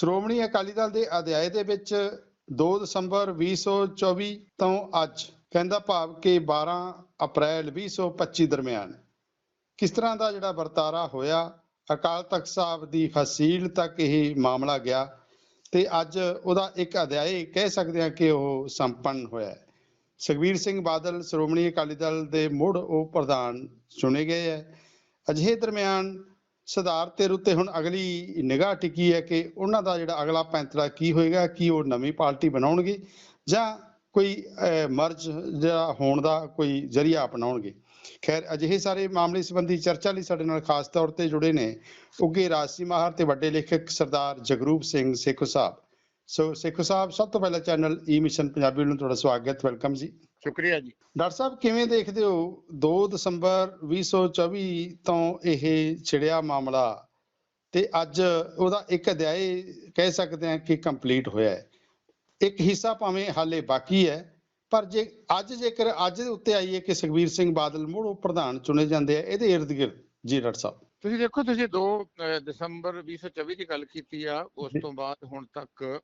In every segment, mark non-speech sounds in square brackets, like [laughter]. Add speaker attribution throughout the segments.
Speaker 1: ਸ਼੍ਰੋਮਣੀ ਅਕਾਲੀ ਦਲ ਦੇ ਅਧਿਆਏ ਦੇ ਵਿੱਚ 2 ਦਸੰਬਰ 2024 ਤੋਂ ਅੱਜ ਕਹਿੰਦਾ ਭਾਵ ਕਿ 12 ਅਪ੍ਰੈਲ 2025 ਦਰਮਿਆਨ ਕਿਸ ਤਰ੍ਹਾਂ ਦਾ ਜਿਹੜਾ ਵਰਤਾਰਾ ਹੋਇਆ, ਅਕਾਲ ਤਖਤ ਸਾਹਿਬ ਦੀ ਫਸੀਲ ਤੱਕ ਇਹ ਮਾਮਲਾ ਗਿਆ ਤੇ ਅੱਜ ਉਹਦਾ ਇੱਕ ਅਧਿਆਏ ਕਹਿ ਸਕਦੇ ਹਾਂ ਕਿ ਉਹ ਸੰਪੰਨ ਹੋਇਆ ਸੁਖਬੀਰ ਸਿੰਘ ਬਾਦਲ ਸ਼੍ਰੋਮਣੀ ਅਕਾਲੀ ਦਲ ਦੇ ਮੁੜ ਉਹ ਪ੍ਰਧਾਨ ਚੁਣੇ ਗਏ ਹੈ। ਅਜਿਹੇ ਦਰਮਿਆਨ ਸਿਧਾਰਥ ਤੇ ਉੱਤੇ ਹੁਣ ਅਗਲੀ ਨਿਗਾਹ ਟਿਕੀ ਹੈ ਕਿ ਉਹਨਾਂ ਦਾ ਜਿਹੜਾ ਅਗਲਾ ਪੈਂਤੜਾ ਕੀ ਹੋਏਗਾ, ਕੀ ਉਹ ਨਵੀਂ ਪਾਰਟੀ ਬਣਾਉਣਗੇ ਜਾਂ ਕੋਈ ਮਰਜ ਜਿਹੜਾ ਹੋਣ ਦਾ ਕੋਈ ਜ਼ਰੀਆ ਅਪਣਾਉਣਗੇ। ਖੈਰ, ਅਜਿਹੇ ਸਾਰੇ ਮਾਮਲੇ ਸੰਬੰਧੀ ਚਰਚਾ ਲਈ ਸਾਡੇ ਨਾਲ ਖਾਸ ਤੌਰ ਤੇ ਜੁੜੇ ਨੇ ਉੱਗੇ ਰਾਜਸੀ ਮਾਹਰ ਤੇ ਵੱਡੇ ਲੇਖਕ ਸਰਦਾਰ ਜਗਰੂਪ ਸਿੰਘ ਸੇਖੋ ਸਾਹਿਬ। ਸੋ ਸੇਖੋ ਸਾਹਿਬ ਸਭ ਤੋਂ ਪਹਿਲਾਂ ਚੈਨਲ ਈ ਮਿਸ਼ਨ ਪੰਜਾਬੀ ਨੂੰ ਤੁਹਾਡਾ ਸਵਾਗਤ ਵੈਲਕਮ ਜੀ।
Speaker 2: ਸ਼ੁਕਰੀਆ ਜੀ।
Speaker 1: ਡਾਕਟਰ ਸਾਹਿਬ ਕਿਵੇਂ ਦੇਖਦੇ ਹੋ 2 ਦਸੰਬਰ 2024 ਤੋਂ ਇਹ ਛਿੜਿਆ ਮਾਮਲਾ ਤੇ ਅੱਜ ਉਹਦਾ ਇੱਕ ਅਧਿਆਏ ਕਹਿ ਸਕਦੇ ਹਾਂ ਕਿ ਕੰਪਲੀਟ ਹੋਇਆ ਹੈ। ਇੱਕ ਹਿੱਸਾ ਭਾਵੇਂ ਹਾਲੇ ਬਾਕੀ ਹੈ ਪਰ ਜੇ ਅੱਜ ਜੇਕਰ ਅੱਜ ਦੇ ਉੱਤੇ ਆਈਏ ਕਿ ਸੁਖਬੀਰ ਸਿੰਘ ਬਾਦਲ ਮੁੜ ਉਪ ਪ੍ਰਧਾਨ ਚੁਣੇ ਜਾਂਦੇ ਆ ਇਹਦੇ ਇਰਦ ਗਿਰਦ ਜੀ ਡਾਕਟਰ ਸਾਹਿਬ।
Speaker 2: ਤੁਸੀਂ ਦੇਖੋ ਤੁਸੀਂ 2 ਦਸੰਬਰ 2024 ਦੀ ਗੱਲ ਕੀਤੀ ਆ ਉਸ ਤੋਂ ਬਾਅਦ ਹੁਣ ਤੱਕ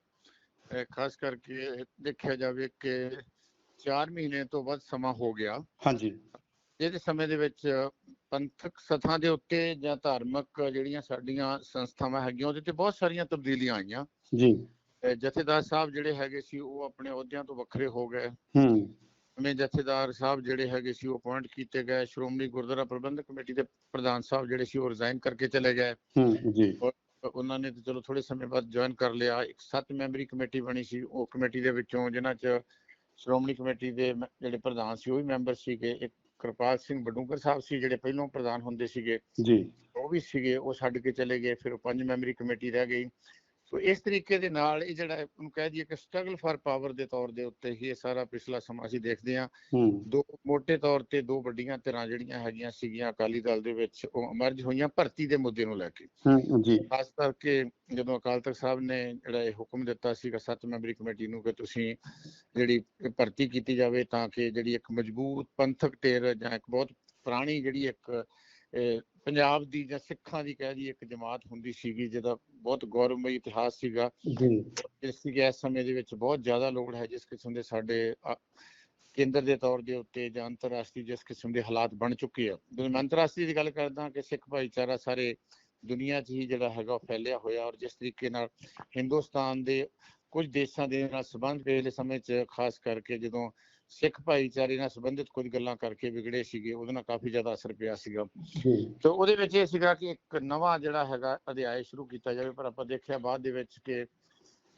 Speaker 2: ਖਾਸ ਕਰਕੇ ਦੇਖਿਆ ਜਾਵੇ ਕਿ 4 ਮਹੀਨੇ ਤੋਂ ਵੱਧ ਸਮਾਂ ਹੋ ਗਿਆ।
Speaker 1: ਹਾਂਜੀ।
Speaker 2: ਜਿਹਦੇ ਸਮੇਂ ਦੇ ਵਿੱਚ ਪੰਥਕ ਸਥਾਂ ਦੇ ਉੱਤੇ ਜਾਂ ਧਾਰਮਿਕ ਜਿਹੜੀਆਂ ਸਾਡੀਆਂ ਸੰਸਥਾਵਾਂ ਹੈਗੀਆਂ ਉਹਦੇ ਤੇ ਬਹੁਤ ਸਾਰੀਆਂ ਤਬਦੀਲੀਆਂ ਆਈਆਂ।
Speaker 1: ਜੀ।
Speaker 2: ਜਥੇਦਾਰ ਸਾਹਿਬ ਜਿਹੜੇ ਹੈਗੇ ਸੀ ਉਹ ਆਪਣੇ ਅਹੁਦਿਆਂ ਤੋਂ ਵੱਖਰੇ ਹੋ ਗਏ।
Speaker 1: ਹੂੰ।
Speaker 2: ਨਵੇਂ ਜਥੇਦਾਰ ਸਾਹਿਬ ਜਿਹੜੇ ਹੈਗੇ ਸੀ ਉਹ ਅਪਾਇੰਟ ਕੀਤੇ ਗਏ। ਸ਼੍ਰੋਮਣੀ ਗੁਰਦੁਆਰਾ ਪ੍ਰਬੰਧਕ ਕਮੇਟੀ ਦੇ ਪ੍ਰਧਾਨ ਸਾਹਿਬ ਜਿਹੜੇ ਸੀ ਉਹ ਰਿਜ਼ਾਈਨ ਕਰਕੇ ਚਲੇ ਗਏ।
Speaker 1: ਹੂੰ ਜੀ।
Speaker 2: ਉਹਨਾਂ ਨੇ ਚਲੋ ਥੋੜੇ ਸਮੇਂ ਬਾਅਦ ਜੁਆਇਨ ਕਰ ਲਿਆ। ਇੱਕ ਸੱਤ ਮੈਂਬਰੀ ਕਮੇਟੀ ਬਣੀ ਸੀ। ਉਹ ਕਮੇਟੀ ਦੇ ਵਿੱਚੋਂ ਜਿਨ੍ਹਾਂ 'ਚ ਸ਼੍ਰੋਮਣੀ ਕਮੇਟੀ ਦੇ ਜਿਹੜੇ ਪ੍ਰਧਾਨ ਸੀ ਉਹ ਵੀ ਮੈਂਬਰ ਸੀਗੇ। ਇੱਕ ਕਿਰਪਾਲ ਸਿੰਘ ਬਡੂੰਗਰ ਸਾਹਿਬ ਸੀ ਜਿਹੜੇ ਪਹਿਲੋਂ ਪ੍ਰਧਾਨ ਹੁੰਦੇ ਸੀਗੇ।
Speaker 1: ਜੀ।
Speaker 2: ਉਹ ਵੀ ਸੀਗੇ। ਉਹ ਛੱਡ ਕੇ ਚਲੇ ਗਏ। ਫਿਰ ਪੰਜ ਮੈਂਬਰੀ ਕਮੇਟੀ ਰਹਿ ਗਈ। ਸੋ ਇਸ ਤਰੀਕੇ ਦੇ ਨਾਲ ਇਹ ਜਿਹੜਾ ਉਹਨੂੰ ਕਹਿ ਦਈਏ ਕਿ ਸਟਰਗਲ ਫਾਰ ਪਾਵਰ ਦੇ ਤੌਰ ਦੇ ਉੱਤੇ ਹੀ ਇਹ ਸਾਰਾ ਪਿਛਲਾ ਸਮਾਂ ਅਸੀਂ ਦੇਖਦੇ ਹਾਂ। ਦੋ ਮੋٹے ਤੌਰ ਤੇ ਦੋ ਵੱਡੀਆਂ ਧਿਰਾਂ ਜਿਹੜੀਆਂ ਹੈਗੀਆਂ ਸੀਗੀਆਂ ਅਕਾਲੀ ਦਲ ਦੇ ਵਿੱਚ ਉਹ ਅਮਰਜ ਹੋਈਆਂ ਭਰਤੀ ਦੇ ਮੁੱਦੇ ਨੂੰ ਲੈ ਕੇ।
Speaker 1: ਜੀ
Speaker 2: ਖਾਸ ਕਰਕੇ ਜਦੋਂ ਅਕਾਲ ਤਖਤ ਸਾਹਿਬ ਨੇ ਜਿਹੜਾ ਇਹ ਹੁਕਮ ਦਿੱਤਾ ਸੀਗਾ ਸੱਤ ਮੈਂਬਰੀ ਕਮੇਟੀ ਨੂੰ ਕਿ ਤੁਸੀਂ ਜਿਹੜੀ ਭਰਤੀ ਕੀਤੀ ਜਾਵੇ ਤਾਂ ਕਿ ਜਿਹੜੀ ਇੱਕ ਮਜ਼ਬੂਤ ਪੰਥਕ ਧਿਰ ਜਾਂ ਇੱਕ ਬਹੁਤ ਪੁਰਾਣੀ ਜਿਹੜੀ ਇੱਕ ਪੰਜਾਬ ਦੀ ਜਾਂ ਸਿੱਖਾਂ ਦੀ ਕਹਿ ਦਈਏ ਇੱਕ ਜਮਾਤ ਹੁੰਦੀ ਸੀਗੀ ਜਿਹਦਾ ਬਹੁਤ ਗੌਰਵਮਈ ਇਤਿਹਾਸ ਸੀਗਾ।
Speaker 1: ਜੀ।
Speaker 2: ਜਿਸ ਦੀ ਇਸ ਸਮੇਂ ਦੇ ਵਿੱਚ ਬਹੁਤ ਜ਼ਿਆਦਾ ਲੋੜ ਹੈ ਜਿਸ ਕਿਸਮ ਦੇ ਸਾਡੇ ਕੇਂਦਰ ਦੇ ਤੌਰ ਦੇ ਉੱਤੇ ਜਾਂ ਅੰਤਰਰਾਸ਼ਟਰੀ ਜਿਸ ਕਿਸਮ ਦੇ ਹਾਲਾਤ ਬਣ ਚੁੱਕੇ ਆ। ਜਦੋਂ ਮੈਂ ਅੰਤਰਰਾਸ਼ਟਰੀ ਦੀ ਗੱਲ ਕਰਦਾ ਕਿ ਸਿੱਖ ਭਾਈਚਾਰਾ ਸਾਰੇ ਦੁਨੀਆ 'ਚ ਹੀ ਜਿਹੜਾ ਹੈਗਾ ਫੈਲਿਆ ਹੋਇਆ ਔਰ ਜਿਸ ਤਰੀਕੇ ਨਾਲ ਹਿੰਦੁਸਤਾਨ ਦੇ ਕੁਝ ਦੇਸ਼ਾਂ ਦੇ ਨਾਲ ਸੰਬੰਧ ਪਿਛਲੇ ਸਮੇਂ 'ਚ ਖਾਸ ਕਰਕੇ ਜਦੋਂ ਸਿੱਖ ਭਾਈਚਾਰੇ ਨਾਲ ਸੰਬੰਧਿਤ ਕੁਝ ਗੱਲਾਂ ਕਰਕੇ ਵਿਗੜੇ ਸੀਗੇ ਉਹਦੇ ਨਾਲ ਕਾਫੀ ਜ਼ਿਆਦਾ ਅਸਰ ਪਿਆ ਸੀਗਾ। ਤੇ ਉਹਦੇ ਵਿੱਚ ਇਹ ਸੀਗਾ ਕਿ ਇੱਕ ਨਵਾਂ ਜਿਹੜਾ ਹੈਗਾ ਅਧਿਆਇ ਸ਼ੁਰੂ ਕੀਤਾ ਜਾਵੇ ਪਰ ਆਪਾਂ ਦੇਖਿਆ ਬਾਅਦ ਦੇ ਵਿੱਚ ਕਿ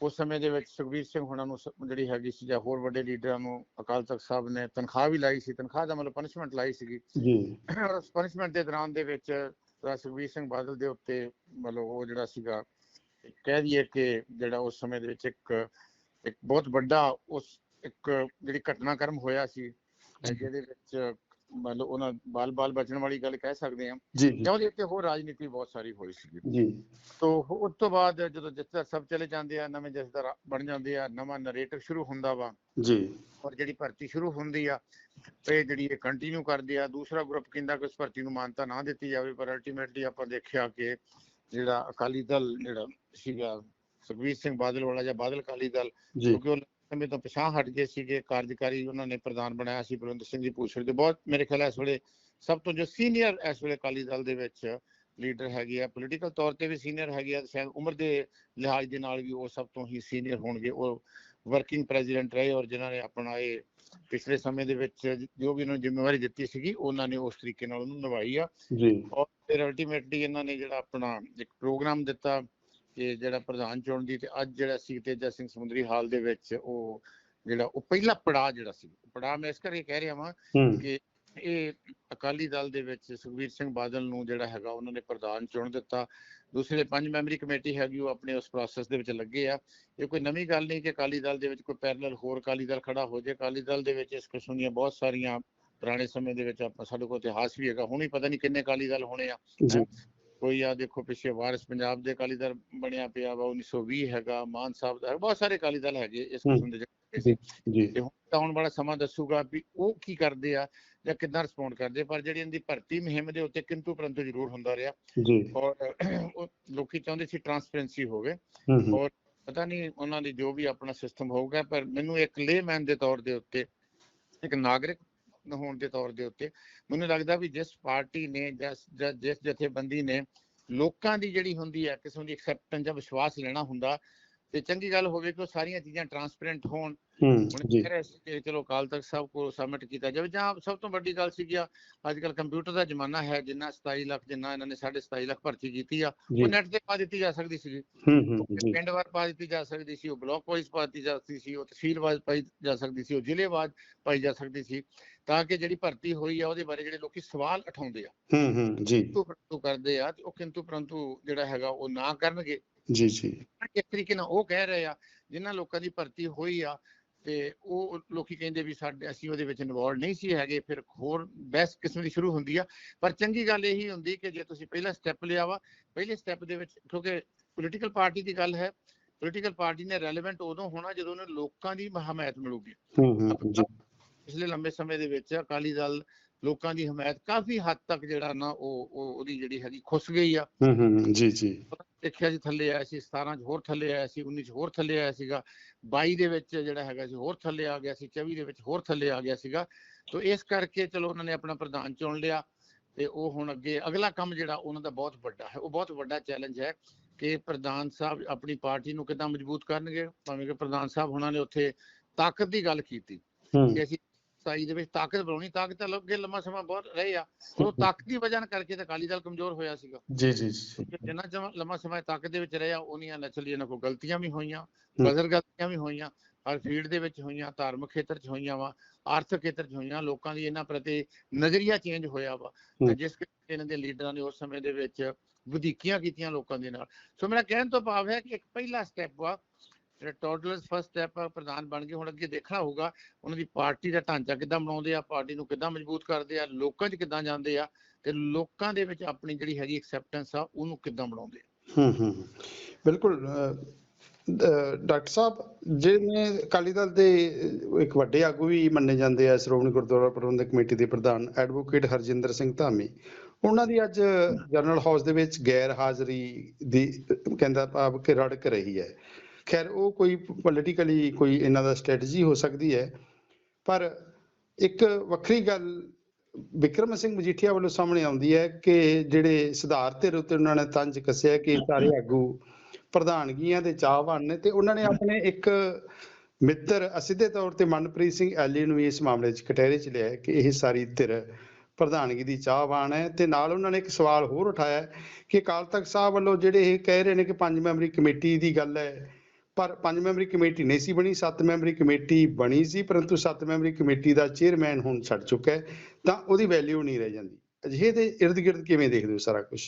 Speaker 2: ਉਸ ਸਮੇਂ ਦੇ ਵਿੱਚ ਸੁਖਬੀਰ ਸਿੰਘ ਹੁਣਾਂ ਨੂੰ ਜਿਹੜੀ ਹੈਗੀ ਸੀ ਜਾਂ ਹੋਰ ਵੱਡੇ ਲੀਡਰਾਂ ਨੂੰ ਅਕਾਲ ਤਖਤ ਸਾਹਿਬ ਨੇ ਤਨਖਾਹ ਵੀ ਲਾਈ ਸੀ ਤਨਖਾਹ ਦਾ ਮਤਲਬ ਪਨਿਸ਼ਮੈਂਟ ਲਾਈ ਸੀਗੀ।
Speaker 1: ਜੀ।
Speaker 2: ਔਰ ਉਸ ਪਨਿਸ਼ਮੈਂਟ ਦੇ ਦੌਰਾਨ ਦੇ ਵਿੱਚ ਸੁਖਬੀਰ ਸਿੰਘ ਬਾਦਲ ਦੇ ਉੱਤੇ ਮਤਲਬ ਉਹ ਜਿਹੜਾ ਸੀਗਾ ਕਹਿ ਦਈਏ ਕਿ ਜਿਹੜਾ ਉਸ ਸਮੇਂ ਦੇ ਵਿੱਚ ਇੱਕ ਇੱਕ ਬਹੁਤ ਵੱਡਾ ਉਸ ਇੱਕ ਜਿਹੜੀ ਘਟਨਾਕ੍ਰਮ ਹੋਇਆ ਸੀ ਜਿਹਦੇ ਵਿੱਚ ਮਤਲਬ ਉਹਨਾਂ ਬਾਲ ਬਾਲ ਬਚਣ ਵਾਲੀ ਗੱਲ ਕਹਿ ਸਕਦੇ ਹਾਂ
Speaker 1: ਜੀ
Speaker 2: ਉਹਦੇ ਉੱਤੇ ਹੋਰ ਰਾਜਨੀਤੀ ਬਹੁਤ ਸਾਰੀ ਹੋਈ ਸੀ।
Speaker 1: ਜੀ।
Speaker 2: ਤੋਂ ਉਸ ਤੋਂ ਬਾਅਦ ਜਦੋਂ ਜਥੇਦਾਰ ਸਭ ਚਲੇ ਜਾਂਦੇ ਆ ਨਵੇਂ ਜਥੇਦਾਰ ਬਣ ਜਾਂਦੇ ਆ ਨਵਾਂ ਨਰੇਟਿਵ ਸ਼ੁਰੂ ਹੁੰਦਾ ਵਾ।
Speaker 1: ਜੀ।
Speaker 2: ਔਰ ਜਿਹੜੀ ਭਰਤੀ ਸ਼ੁਰੂ ਹੁੰਦੀ ਆ ਤੇ ਜਿਹੜੀ ਇਹ ਕੰਟੀਨਿਊ ਕਰਦੇ ਆ ਦੂਸਰਾ ਗਰੁੱਪ ਕਹਿੰਦਾ ਕਿ ਉਸ ਭਰਤੀ ਨੂੰ ਮਾਨਤਾ ਨਾ ਦਿੱਤੀ ਜਾਵੇ ਪਰ ਅਲਟੀਮੇਟਲੀ ਆਪਾਂ ਦੇਖਿਆ ਕਿ ਜਿਹੜਾ ਅਕਾਲੀ ਦਲ ਜਿਹੜਾ ਸੀਗਾ ਸੁਖਬੀਰ ਸਿੰਘ ਬਾਦਲ ਵਾਲਾ ਜਾਂ ਬਾਦਲ ਅਕਾਲੀ ਦਲ ਕਿਉਂਕਿ ਉਹ ਸਮੇਂ ਤੋਂ ਪਿਛਾਂ ਹਟ ਗਏ ਸੀਗੇ ਕਾਰਜਕਾਰੀ ਉਹਨਾਂ ਨੇ ਪ੍ਰਧਾਨ ਬਣਾਇਆ ਸੀ ਬਲਵੰਤ ਸਿੰਘ ਜੀ ਭੂਸ਼ਣ ਦੇ। ਬਹੁਤ ਮੇਰੇ ਖਿਆਲ ਇਸ ਵੇਲੇ ਸਭ ਤੋਂ ਜੋ ਸੀਨੀਅਰ ਇਸ ਵੇਲੇ ਅਕਾਲੀ ਦਲ ਦੇ ਵਿੱਚ ਲੀਡਰ ਹੈਗੇ ਆ ਪੋਲੀਟੀਕਲ ਤੌਰ ਤੇ ਵੀ ਸੀਨੀਅਰ ਹੈਗੇ ਆ ਸ਼ਾਇਦ ਉਮਰ ਦੇ ਲਿਹਾਜ਼ ਦੇ ਨਾਲ ਵੀ ਉਹ ਸਭ ਤੋਂ ਹੀ ਸੀਨੀਅਰ ਹੋਣਗੇ। ਉਹ ਵਰਕਿੰਗ ਪ੍ਰੈਜ਼ੀਡੈਂਟ ਰਹੇ ਔਰ ਜਿਨ੍ਹਾਂ ਨੇ ਆਪਣਾ ਇਹ ਪਿਛਲੇ ਸਮੇਂ ਦੇ ਵਿੱਚ ਜੋ ਵੀ ਉਹਨਾਂ ਨੂੰ ਜ਼ਿੰਮੇਵਾਰੀ ਦਿੱਤੀ ਸੀਗੀ ਉਹਨਾਂ ਨੇ ਉਸ ਤਰੀਕੇ ਨਾਲ ਉਹਨੂੰ ਨਿਭਾਈ ਆ।
Speaker 1: ਜੀ।
Speaker 2: ਔਰ ਫਿਰ ਅਲਟੀਮੇਟਲੀ ਇਹਨਾਂ ਨੇ ਜਿਹੜਾ ਆਪਣਾ ਇੱਕ ਪ੍ਰੋਗਰਾਮ ਦਿੱਤਾ ਕਿ ਜਿਹੜਾ ਪ੍ਰਧਾਨ ਚੁਣਨ ਦੀ ਤੇ ਅੱਜ ਜਿਹੜਾ ਸੀ ਤੇਜਾ ਸਿੰਘ ਸਮੁੰਦਰੀ ਹਾਲ ਦੇ ਵਿੱਚ ਉਹ ਜਿਹੜਾ ਉਹ ਪਹਿਲਾ ਪੜਾਅ ਜਿਹੜਾ ਸੀ ਪੜਾਅ ਮੈਂ ਇਸ ਕਰਕੇ ਕਹਿ ਰਿਹਾ
Speaker 1: ਹੂੰ।
Speaker 2: ਕਿ ਇਹ ਅਕਾਲੀ ਦਲ ਦੇ ਵਿੱਚ ਸੁਖਬੀਰ ਸਿੰਘ ਬਾਦਲ ਨੂੰ ਜਿਹੜਾ ਹੈਗਾ ਉਹਨਾਂ ਨੇ ਪ੍ਰਧਾਨ ਚੁਣ ਦਿੱਤਾ। ਦੂਸਰੇ ਪੰਜ ਮੈਂਬਰੀ ਕਮੇਟੀ ਹੈਗੀ ਉਹ ਆਪਣੇ ਉਸ ਪ੍ਰੋਸੈਸ ਦੇ ਵਿੱਚ ਲੱਗੇ ਆ। ਇਹ ਕੋਈ ਨਵੀਂ ਗੱਲ ਨਹੀਂ ਕਿ ਅਕਾਲੀ ਦਲ ਦੇ ਵਿੱਚ ਕੋਈ ਪੈਰਲਲ ਹੋਰ ਅਕਾਲੀ ਦਲ ਖੜਾ ਹੋ ਜਾਏ। ਅਕਾਲੀ ਦਲ ਦੇ ਵਿੱਚ ਇਸ ਕਿਸਮ ਦੀਆਂ ਬਹੁਤ ਸਾਰੀਆਂ ਪੁਰਾਣੇ ਸਮੇਂ ਦੇ ਵਿੱਚ ਆਪਾਂ ਸਾਡੇ ਕੋਲ ਇਤਿਹਾਸ ਵੀ ਹੈਗਾ ਹੁਣ ਹੀ ਪਤਾ ਨਹੀਂ ਕਿੰਨੇ ਅਕਾਲੀ ਦਲ ਹੋਣੇ ਆ
Speaker 1: ਜੀ।
Speaker 2: ਕੋਈ ਆ ਦੇਖੋ ਪਿੱਛੇ ਵਾਰਿਸ ਪੰਜਾਬ ਦੇ ਅਕਾਲੀ ਦਲ ਬਣਿਆ ਪਿਆ ਵਾ 1920 ਹੈਗਾ ਮਾਨ ਸਾਹਿਬ ਦਾ ਬਹੁਤ ਸਾਰੇ ਅਕਾਲੀ ਦਲ ਹੈਗੇ ਇਸ। ਕਿਸਮ ਦੇ ਸੀ
Speaker 1: ਜੀ
Speaker 2: ਤੇ ਹੁਣ ਤਾਂ ਵਾਲਾ ਸਮਾਂ ਦੱਸੂਗਾ ਵੀ ਉਹ ਕੀ ਕਰਦੇ ਆ ਜਾਂ ਕਿੱਦਾਂ ਰਿਸਪੌਂਡ ਕਰਦੇ। ਪਰ ਜਿਹੜੀ ਇਹਦੀ ਭਰਤੀ ਮੁਹਿੰਮ ਦੇ ਉੱਤੇ ਕਿੰਤੂ ਪਰੰਤੂ ਜ਼ਰੂਰ ਹੁੰਦਾ ਰਿਹਾ।
Speaker 1: ਜੀ।
Speaker 2: ਔਰ [clears throat] ਉਹ ਲੋਕੀ ਚਾਹੁੰਦੇ ਸੀ ਟਰਾਂਸਪੇਰੈਂਸੀ ਹੋਵੇ। ਔਰ ਪਤਾ ਨਹੀਂ ਉਹਨਾਂ ਦੀ ਜੋ ਵੀ ਆਪਣਾ ਸਿਸਟਮ ਹੋਊਗਾ ਪਰ ਮੈਨੂੰ ਇੱਕ ਲੇਮੈਨ ਦੇ ਤੌਰ ਦੇ ਉੱਤੇ ਇੱਕ ਨਾਗਰਿਕ ਹੋਣ ਦੇ ਤੌਰ ਦੇ ਉੱਤੇ, ਮੈਨੂੰ ਲੱਗਦਾ ਵੀ ਜਿਸ ਪਾਰਟੀ ਨੇ, ਜਿਸ ਜਥੇਬੰਦੀ ਨੇ ਲੋਕਾਂ ਦੀ ਜਿਹੜੀ ਹੁੰਦੀ ਹੈ ਕਿਸਮ ਦੀ ਐਕਸੈਪਟੈਂਸ ਜਾਂ ਵਿਸ਼ਵਾਸ ਲੈਣਾ ਹੁੰਦਾ, ਤੇ ਚੰਗੀ ਗੱਲ ਹੋਵੇ ਕਿ ਉਹ ਸਾਰੀਆਂ ਚੀਜ਼ਾਂ ਟਰਾਂਸਪੇਰੈਂਟ ਹੋਣ
Speaker 1: ਹੂੰ
Speaker 2: ਚਲੋ ਕਾਲ ਤੱਕ ਸਭ ਕੋ ਸਬਮਿਟ ਕੀਤਾ ਜਾਵੇ ਜਾਂ ਸਭ ਤੋਂ ਵੱਡੀ ਗੱਲ ਸੀ ਕਿ ਅੱਜ ਕੱਲ ਕੰਪਿਊਟਰ ਦਾ ਜ਼ਮਾਨਾ ਹੈ ਜਿੰਨਾ 27 ਲੱਖ ਜਿੰਨਾ ਇਹਨਾਂ ਨੇ 27.5 ਲੱਖ ਭਰਤੀ ਕੀਤੀ ਆ ਉਹ ਨੈਟ ਤੇ ਪਾ ਦਿੱਤੀ ਜਾ ਸਕਦੀ ਸੀ
Speaker 1: ਹੂੰ ਹੂੰ ਜੀ।
Speaker 2: ਪਿੰਡ ਵਾਰ ਪਾ ਦਿੱਤੀ ਜਾ ਸਕਦੀ ਸੀ ਉਹ ਬਲਾਕ ਵਾਈਜ਼ ਪਾ ਦਿੱਤੀ ਜਾ ਸਕਦੀ ਸੀ ਉਹ ਤਹਿਸੀਲ ਵਾਈਜ਼ ਪਾਈ ਜਾ ਸਕਦੀ ਸੀ ਉਹ ਜ਼ਿਲ੍ਹੇ ਵਾਈਜ਼ ਪਾਈ ਜਾ ਸਕਦੀ ਸੀ ਤਾਂ ਕਿ ਜਿਹੜੀ ਭਰਤੀ ਹੋਈ ਆ ਉਹਦੇ ਬਾਰੇ ਜਿਹੜੇ ਲੋਕੀ ਸਵਾਲ ਉਠਾਉਂਦੇ ਆ।
Speaker 1: ਹੂੰ ਹੂੰ ਜੀ।
Speaker 2: ਪਰੰਤੂ ਕਰਦੇ ਆ ਤੇ ਉਹ ਕਿੰਤੂ ਪਰੰਤੂ ਜਿਹੜਾ ਹੈਗਾ ਉਹ ਨਾ ਕਰਨਗੇ।
Speaker 1: ਜੀ ਜੀ।
Speaker 2: ਇੱਕ ਤਰੀਕੇ ਨਾਲ ਉਹ ਕਹਿ ਰਹੇ ਆ ਜਿਨ੍ਹਾਂ ਲੋਕਾਂ ਦੀ ਭਰਤੀ ਹੋਈ ਆ ਤੇ ਉਹ ਲੋਕੀ ਕਹਿੰਦੇ ਵੀ ਸਾਡੇ ਅਸੀਂ ਉਹਦੇ ਵਿੱਚ ਇਨਵੋਲਵ ਨਹੀਂ ਸੀ ਹੈਗੇ ਫਿਰ ਹੋਰ ਬੈਸਟ ਕਿਸਮ ਦੀ ਸ਼ੁਰੂ ਹੁੰਦੀ ਆ। ਪਰ ਚੰਗੀ ਗੱਲ ਇਹੀ ਹੁੰਦੀ ਕਿ ਜੇ ਤੁਸੀਂ ਪਹਿਲਾ ਸਟੈਪ ਲਿਆ ਵਾ ਪਹਿਲੇ ਸਟੈਪ ਦੇ ਵਿੱਚ ਕਿਉਂਕਿ ਪੋਲੀਟੀਕਲ ਪਾਰਟੀ ਦੀ ਗੱਲ ਹੈ ਪੋਲੀਟੀਕਲ ਪਾਰਟੀ ਨੇ ਰੈਲੇਵੈਂਟ ਉਦੋਂ ਹੋਣਾ ਜਦੋਂ ਉਹਨੂੰ ਲੋਕਾਂ ਦੀ ਹਮਾਇਤ ਮਿਲੂਗੀ।
Speaker 1: ਹੂੰ ਹੂੰ ਜੀ।
Speaker 2: ਪਿਛਲੇ ਲੰਬੇ ਸਮੇਂ ਦੇ ਵਿੱਚ ਅਕਾਲੀ ਦਲ ਲੋਕਾਂ ਦੀ ਹਮਾਇਤ ਕਾਫੀ ਹੱਦ ਤੱਕ ਜਿਹੜਾ ਨਾ ਉਹ ਉਹ- ਉਹਦੀ ਜਿਹੜੀ ਹੈਗੀ ਖੁੱਸ ਗਈ ਆ।
Speaker 1: ਹੂੰ ਹੂੰ ਜੀ ਜੀ।
Speaker 2: ਦੇਖਿਆ ਜੀ ਥੱਲੇ ਆਇਆ ਸੀ 17 ਚ ਹੋਰ ਥੱਲੇ ਆਇਆ ਸੀ 19 ਚ ਹੋਰ ਥੱਲੇ ਆਇਆ ਸੀਗਾ 22 ਦੇ ਵਿੱਚ ਜਿਹੜਾ ਹੈਗਾ ਸੀ ਹੋਰ ਥੱਲੇ ਆ ਗਿਆ ਸੀ 24 ਦੇ ਵਿੱਚ ਹੋਰ ਥੱਲੇ ਆ ਗਿਆ ਸੀਗਾ। ਤੋਂ ਇਸ ਕਰਕੇ ਚਲੋ ਉਹਨਾਂ ਨੇ ਆਪਣਾ ਪ੍ਰਧਾਨ ਚੁਣ ਲਿਆ ਤੇ ਉਹ ਹੁਣ ਅੱਗੇ ਅਗਲਾ ਕੰਮ ਜਿਹੜਾ ਉਹਨਾਂ ਦਾ ਬਹੁਤ ਵੱਡਾ ਹੈ ਉਹ ਬਹੁਤ ਵੱਡਾ ਚੈਲੰਜ ਹੈ ਕਿ ਪ੍ਰਧਾਨ ਸਾਹਿਬ ਆਪਣੀ ਪਾਰਟੀ ਨੂੰ ਕਿੱਦਾਂ ਮਜ਼ਬੂਤ ਕਰਨਗੇ। ਭਾਵੇਂ ਕਿ ਪ੍ਰਧਾਨ ਸਾਹਿਬ ਉਹਨਾਂ ਨੇ ਉੱਥੇ ਤਾਕਤ ਦੀ ਗੱਲ ਕੀਤੀ ਕਿ ਅਸੀਂ ਸਾਈ ਦੇ ਵਿੱਚ ਤਾਕਤ ਬਣਾਉਣੀ ਤਾਕਤ ਅੱਗੇ ਲੰਮਾ ਸਮਾਂ ਬਹੁਤ ਰਹੇ ਆ। ਉਹ ਤਾਕਤ ਦੀ ਵਜ੍ਹਾ ਕਰਕੇ ਤਾਂ ਅਕਾਲੀ ਦਲ ਕਮਜ਼ੋਰ ਹੋਇਆ ਸੀਗਾ।
Speaker 1: ਜੀ ਜੀ
Speaker 2: ਜਿੰਨਾ ਲੰਮਾ ਸਮਾਂ ਤਾਕਤ ਦੇ ਵਿੱਚ ਰਿਹਾ ਉਹਨੀਆਂ ਨਚਲੀ ਇਹਨਾਂ ਕੋਲ ਗਲਤੀਆਂ ਵੀ ਹੋਈਆਂ। ਬਜ਼ਰ ਗਲਤੀਆਂ ਵੀ ਹੋਈਆਂ ਹਰ ਫੀਲਡ ਦੇ ਵਿੱਚ ਹੋਈਆਂ ਧਾਰਮਿਕ ਖੇਤਰ 'ਚ ਹੋਈਆਂ ਵਾ ਆਰਥਿਕ ਖੇਤਰ 'ਚ ਹੋਈਆਂ ਲੋਕਾਂ ਦੀ ਇਹਨਾਂ ਪ੍ਰਤੀ ਨਜ਼ਰੀਆ ਚੇਂਜ ਹੋਇਆ ਵਾ। ਜਿਸ ਕਰਕੇ ਇਹਨਾਂ ਦੇ ਲੀਡਰਾਂ ਨੇ ਉਸ ਸਮੇਂ ਦੇ ਵਿੱਚ ਵਧੀਕੀਆਂ ਕੀਤੀਆਂ ਲੋਕਾਂ ਦੇ ਨਾਲ। ਸੋ ਮੇਰਾ ਕਹਿਣ ਤੋਂ ਭਾਵ ਹੈ ਕਿ ਇੱਕ ਪਹਿਲਾ ਸਟੈਪ ਵਾ ਟੋਟਲਸ ਫਸਟ ਸਟੈਪ ਪ੍ਰਧਾਨ ਬਣ ਕੇ ਹੁਣ ਅੱਗੇ ਦੇਖਣਾ ਹੋਊਗਾ, ਉਹਨਾਂ ਦੀ ਪਾਰਟੀ ਦਾ ਢਾਂਚਾ ਕਿੱਦਾਂ ਬਣਾਉਂਦੇ ਆ, ਪਾਰਟੀ ਨੂੰ ਕਿੱਦਾਂ ਮਜ਼ਬੂਤ ਕਰਦੇ ਆ, ਲੋਕਾਂ 'ਚ ਕਿੱਦਾਂ ਜਾਂਦੇ ਆ ਤੇ ਲੋਕਾਂ ਦੇ ਵਿੱਚ ਆਪਣੀ ਜਿਹੜੀ ਹੈਗੀ ਐਕਸੈਪਟੈਂਸ ਆ, ਉਹਨੂੰ ਕਿੱਦਾਂ ਬਣਾਉਂਦੇ ਆ?
Speaker 1: ਹੂੰ ਹੂੰ ਬਿਲਕੁਲ ਡਾਕਟਰ ਸਾਹਿਬ ਜਿਵੇਂ ਅਕਾਲੀ ਦਲ ਦੇ ਇੱਕ ਵੱਡੇ ਆਗੂ ਵੀ ਮੰਨੇ ਜਾਂਦੇ ਆ, ਸ਼੍ਰੋਮਣੀ ਗੁਰਦੁਆਰਾ ਪ੍ਰਬੰਧਕ ਕਮੇਟੀ ਦੇ ਪ੍ਰਧਾਨ ਐਡਵੋਕੇਟ ਹਰਜਿੰਦਰ ਸਿੰਘ ਧਾਮੀ, ਉਹਨਾਂ ਦੀ ਅੱਜ ਜਨਰਲ ਹਾਊਸ ਦੇ ਵਿੱਚ ਗੈਰ ਹਾਜ਼ਰੀ ਦੀ, ਕਹਿੰਦਾ ਭਾਵ ਕਿ ਰੜਕ ਰਹੀ ਹੈ। ਖੈਰ, ਉਹ ਕੋਈ ਪੋਲੀਟੀਕਲੀ ਕੋਈ ਇਹਨਾਂ ਦਾ ਸਟ੍ਰੈਟਜੀ ਹੋ ਸਕਦੀ ਹੈ। ਪਰ ਇੱਕ ਵੱਖਰੀ ਗੱਲ ਵਿਕਰਮ ਸਿੰਘ ਮਜੀਠੀਆ ਵੱਲੋਂ ਸਾਹਮਣੇ ਆਉਂਦੀ ਹੈ ਕਿ ਜਿਹੜੇ ਸੁਧਾਰ ਧਿਰ ਉੱਤੇ ਉਹਨਾਂ ਨੇ ਤੰਜ ਕੱਸਿਆ ਕਿ ਸਾਰੇ ਆਗੂ ਪ੍ਰਧਾਨਗੀਆਂ ਦੇ ਚਾਹਵਾਨ ਨੇ ਤੇ ਉਹਨਾਂ ਨੇ ਆਪਣੇ ਇੱਕ ਮਿੱਤਰ ਅਸਿੱਧੇ ਤੌਰ ਤੇ ਮਨਪ੍ਰੀਤ ਸਿੰਘ ਐਲੀ ਨੂੰ ਵੀ ਇਸ ਮਾਮਲੇ 'ਚ ਕਟਹਿਰੇ 'ਚ ਲਿਆ ਕਿ ਇਹ ਸਾਰੀ ਧਿਰ ਪ੍ਰਧਾਨਗੀ ਦੀ ਚਾਹਵਾਨ ਹੈ ਤੇ ਨਾਲ ਉਹਨਾਂ ਨੇ ਇੱਕ ਸਵਾਲ ਹੋਰ ਉਠਾਇਆ ਕਿ ਅਕਾਲ ਤਖਤ ਸਾਹਿਬ ਵੱਲੋਂ ਜਿਹੜੇ ਇਹ ਕਹਿ ਰਹੇ ਨੇ ਕਿ ਪੰਜ ਮੈਂਬਰੀ ਕਮੇਟੀ ਦੀ ਗੱਲ ਹੈ ਪਰ ਪੰਜ ਮੈਂਬਰੀ ਕਮੇਟੀ ਨਹੀਂ ਸੀ ਬਣੀ, ਸੱਤ ਮੈਂਬਰੀ ਕਮੇਟੀ ਬਣੀ ਸੀ, ਪਰੰਤੂ ਸੱਤ ਮੈਂਬਰੀ ਕਮੇਟੀ ਦਾ ਚੇਅਰਮੈਨ ਹੁਣ ਛੱਡ ਚੁੱਕਾ ਹੈ, ਤਾਂ ਉਹਦੀ ਵੈਲਿਊ ਨਹੀਂ ਰਹਿ ਜਾਂਦੀ। ਅਜਿਹੇ ਦੇ ਇਰਦ ਗਿਰਦ ਕਿਵੇਂ ਦੇਖਦੇ ਹੋ ਸਾਰਾ ਕੁਝ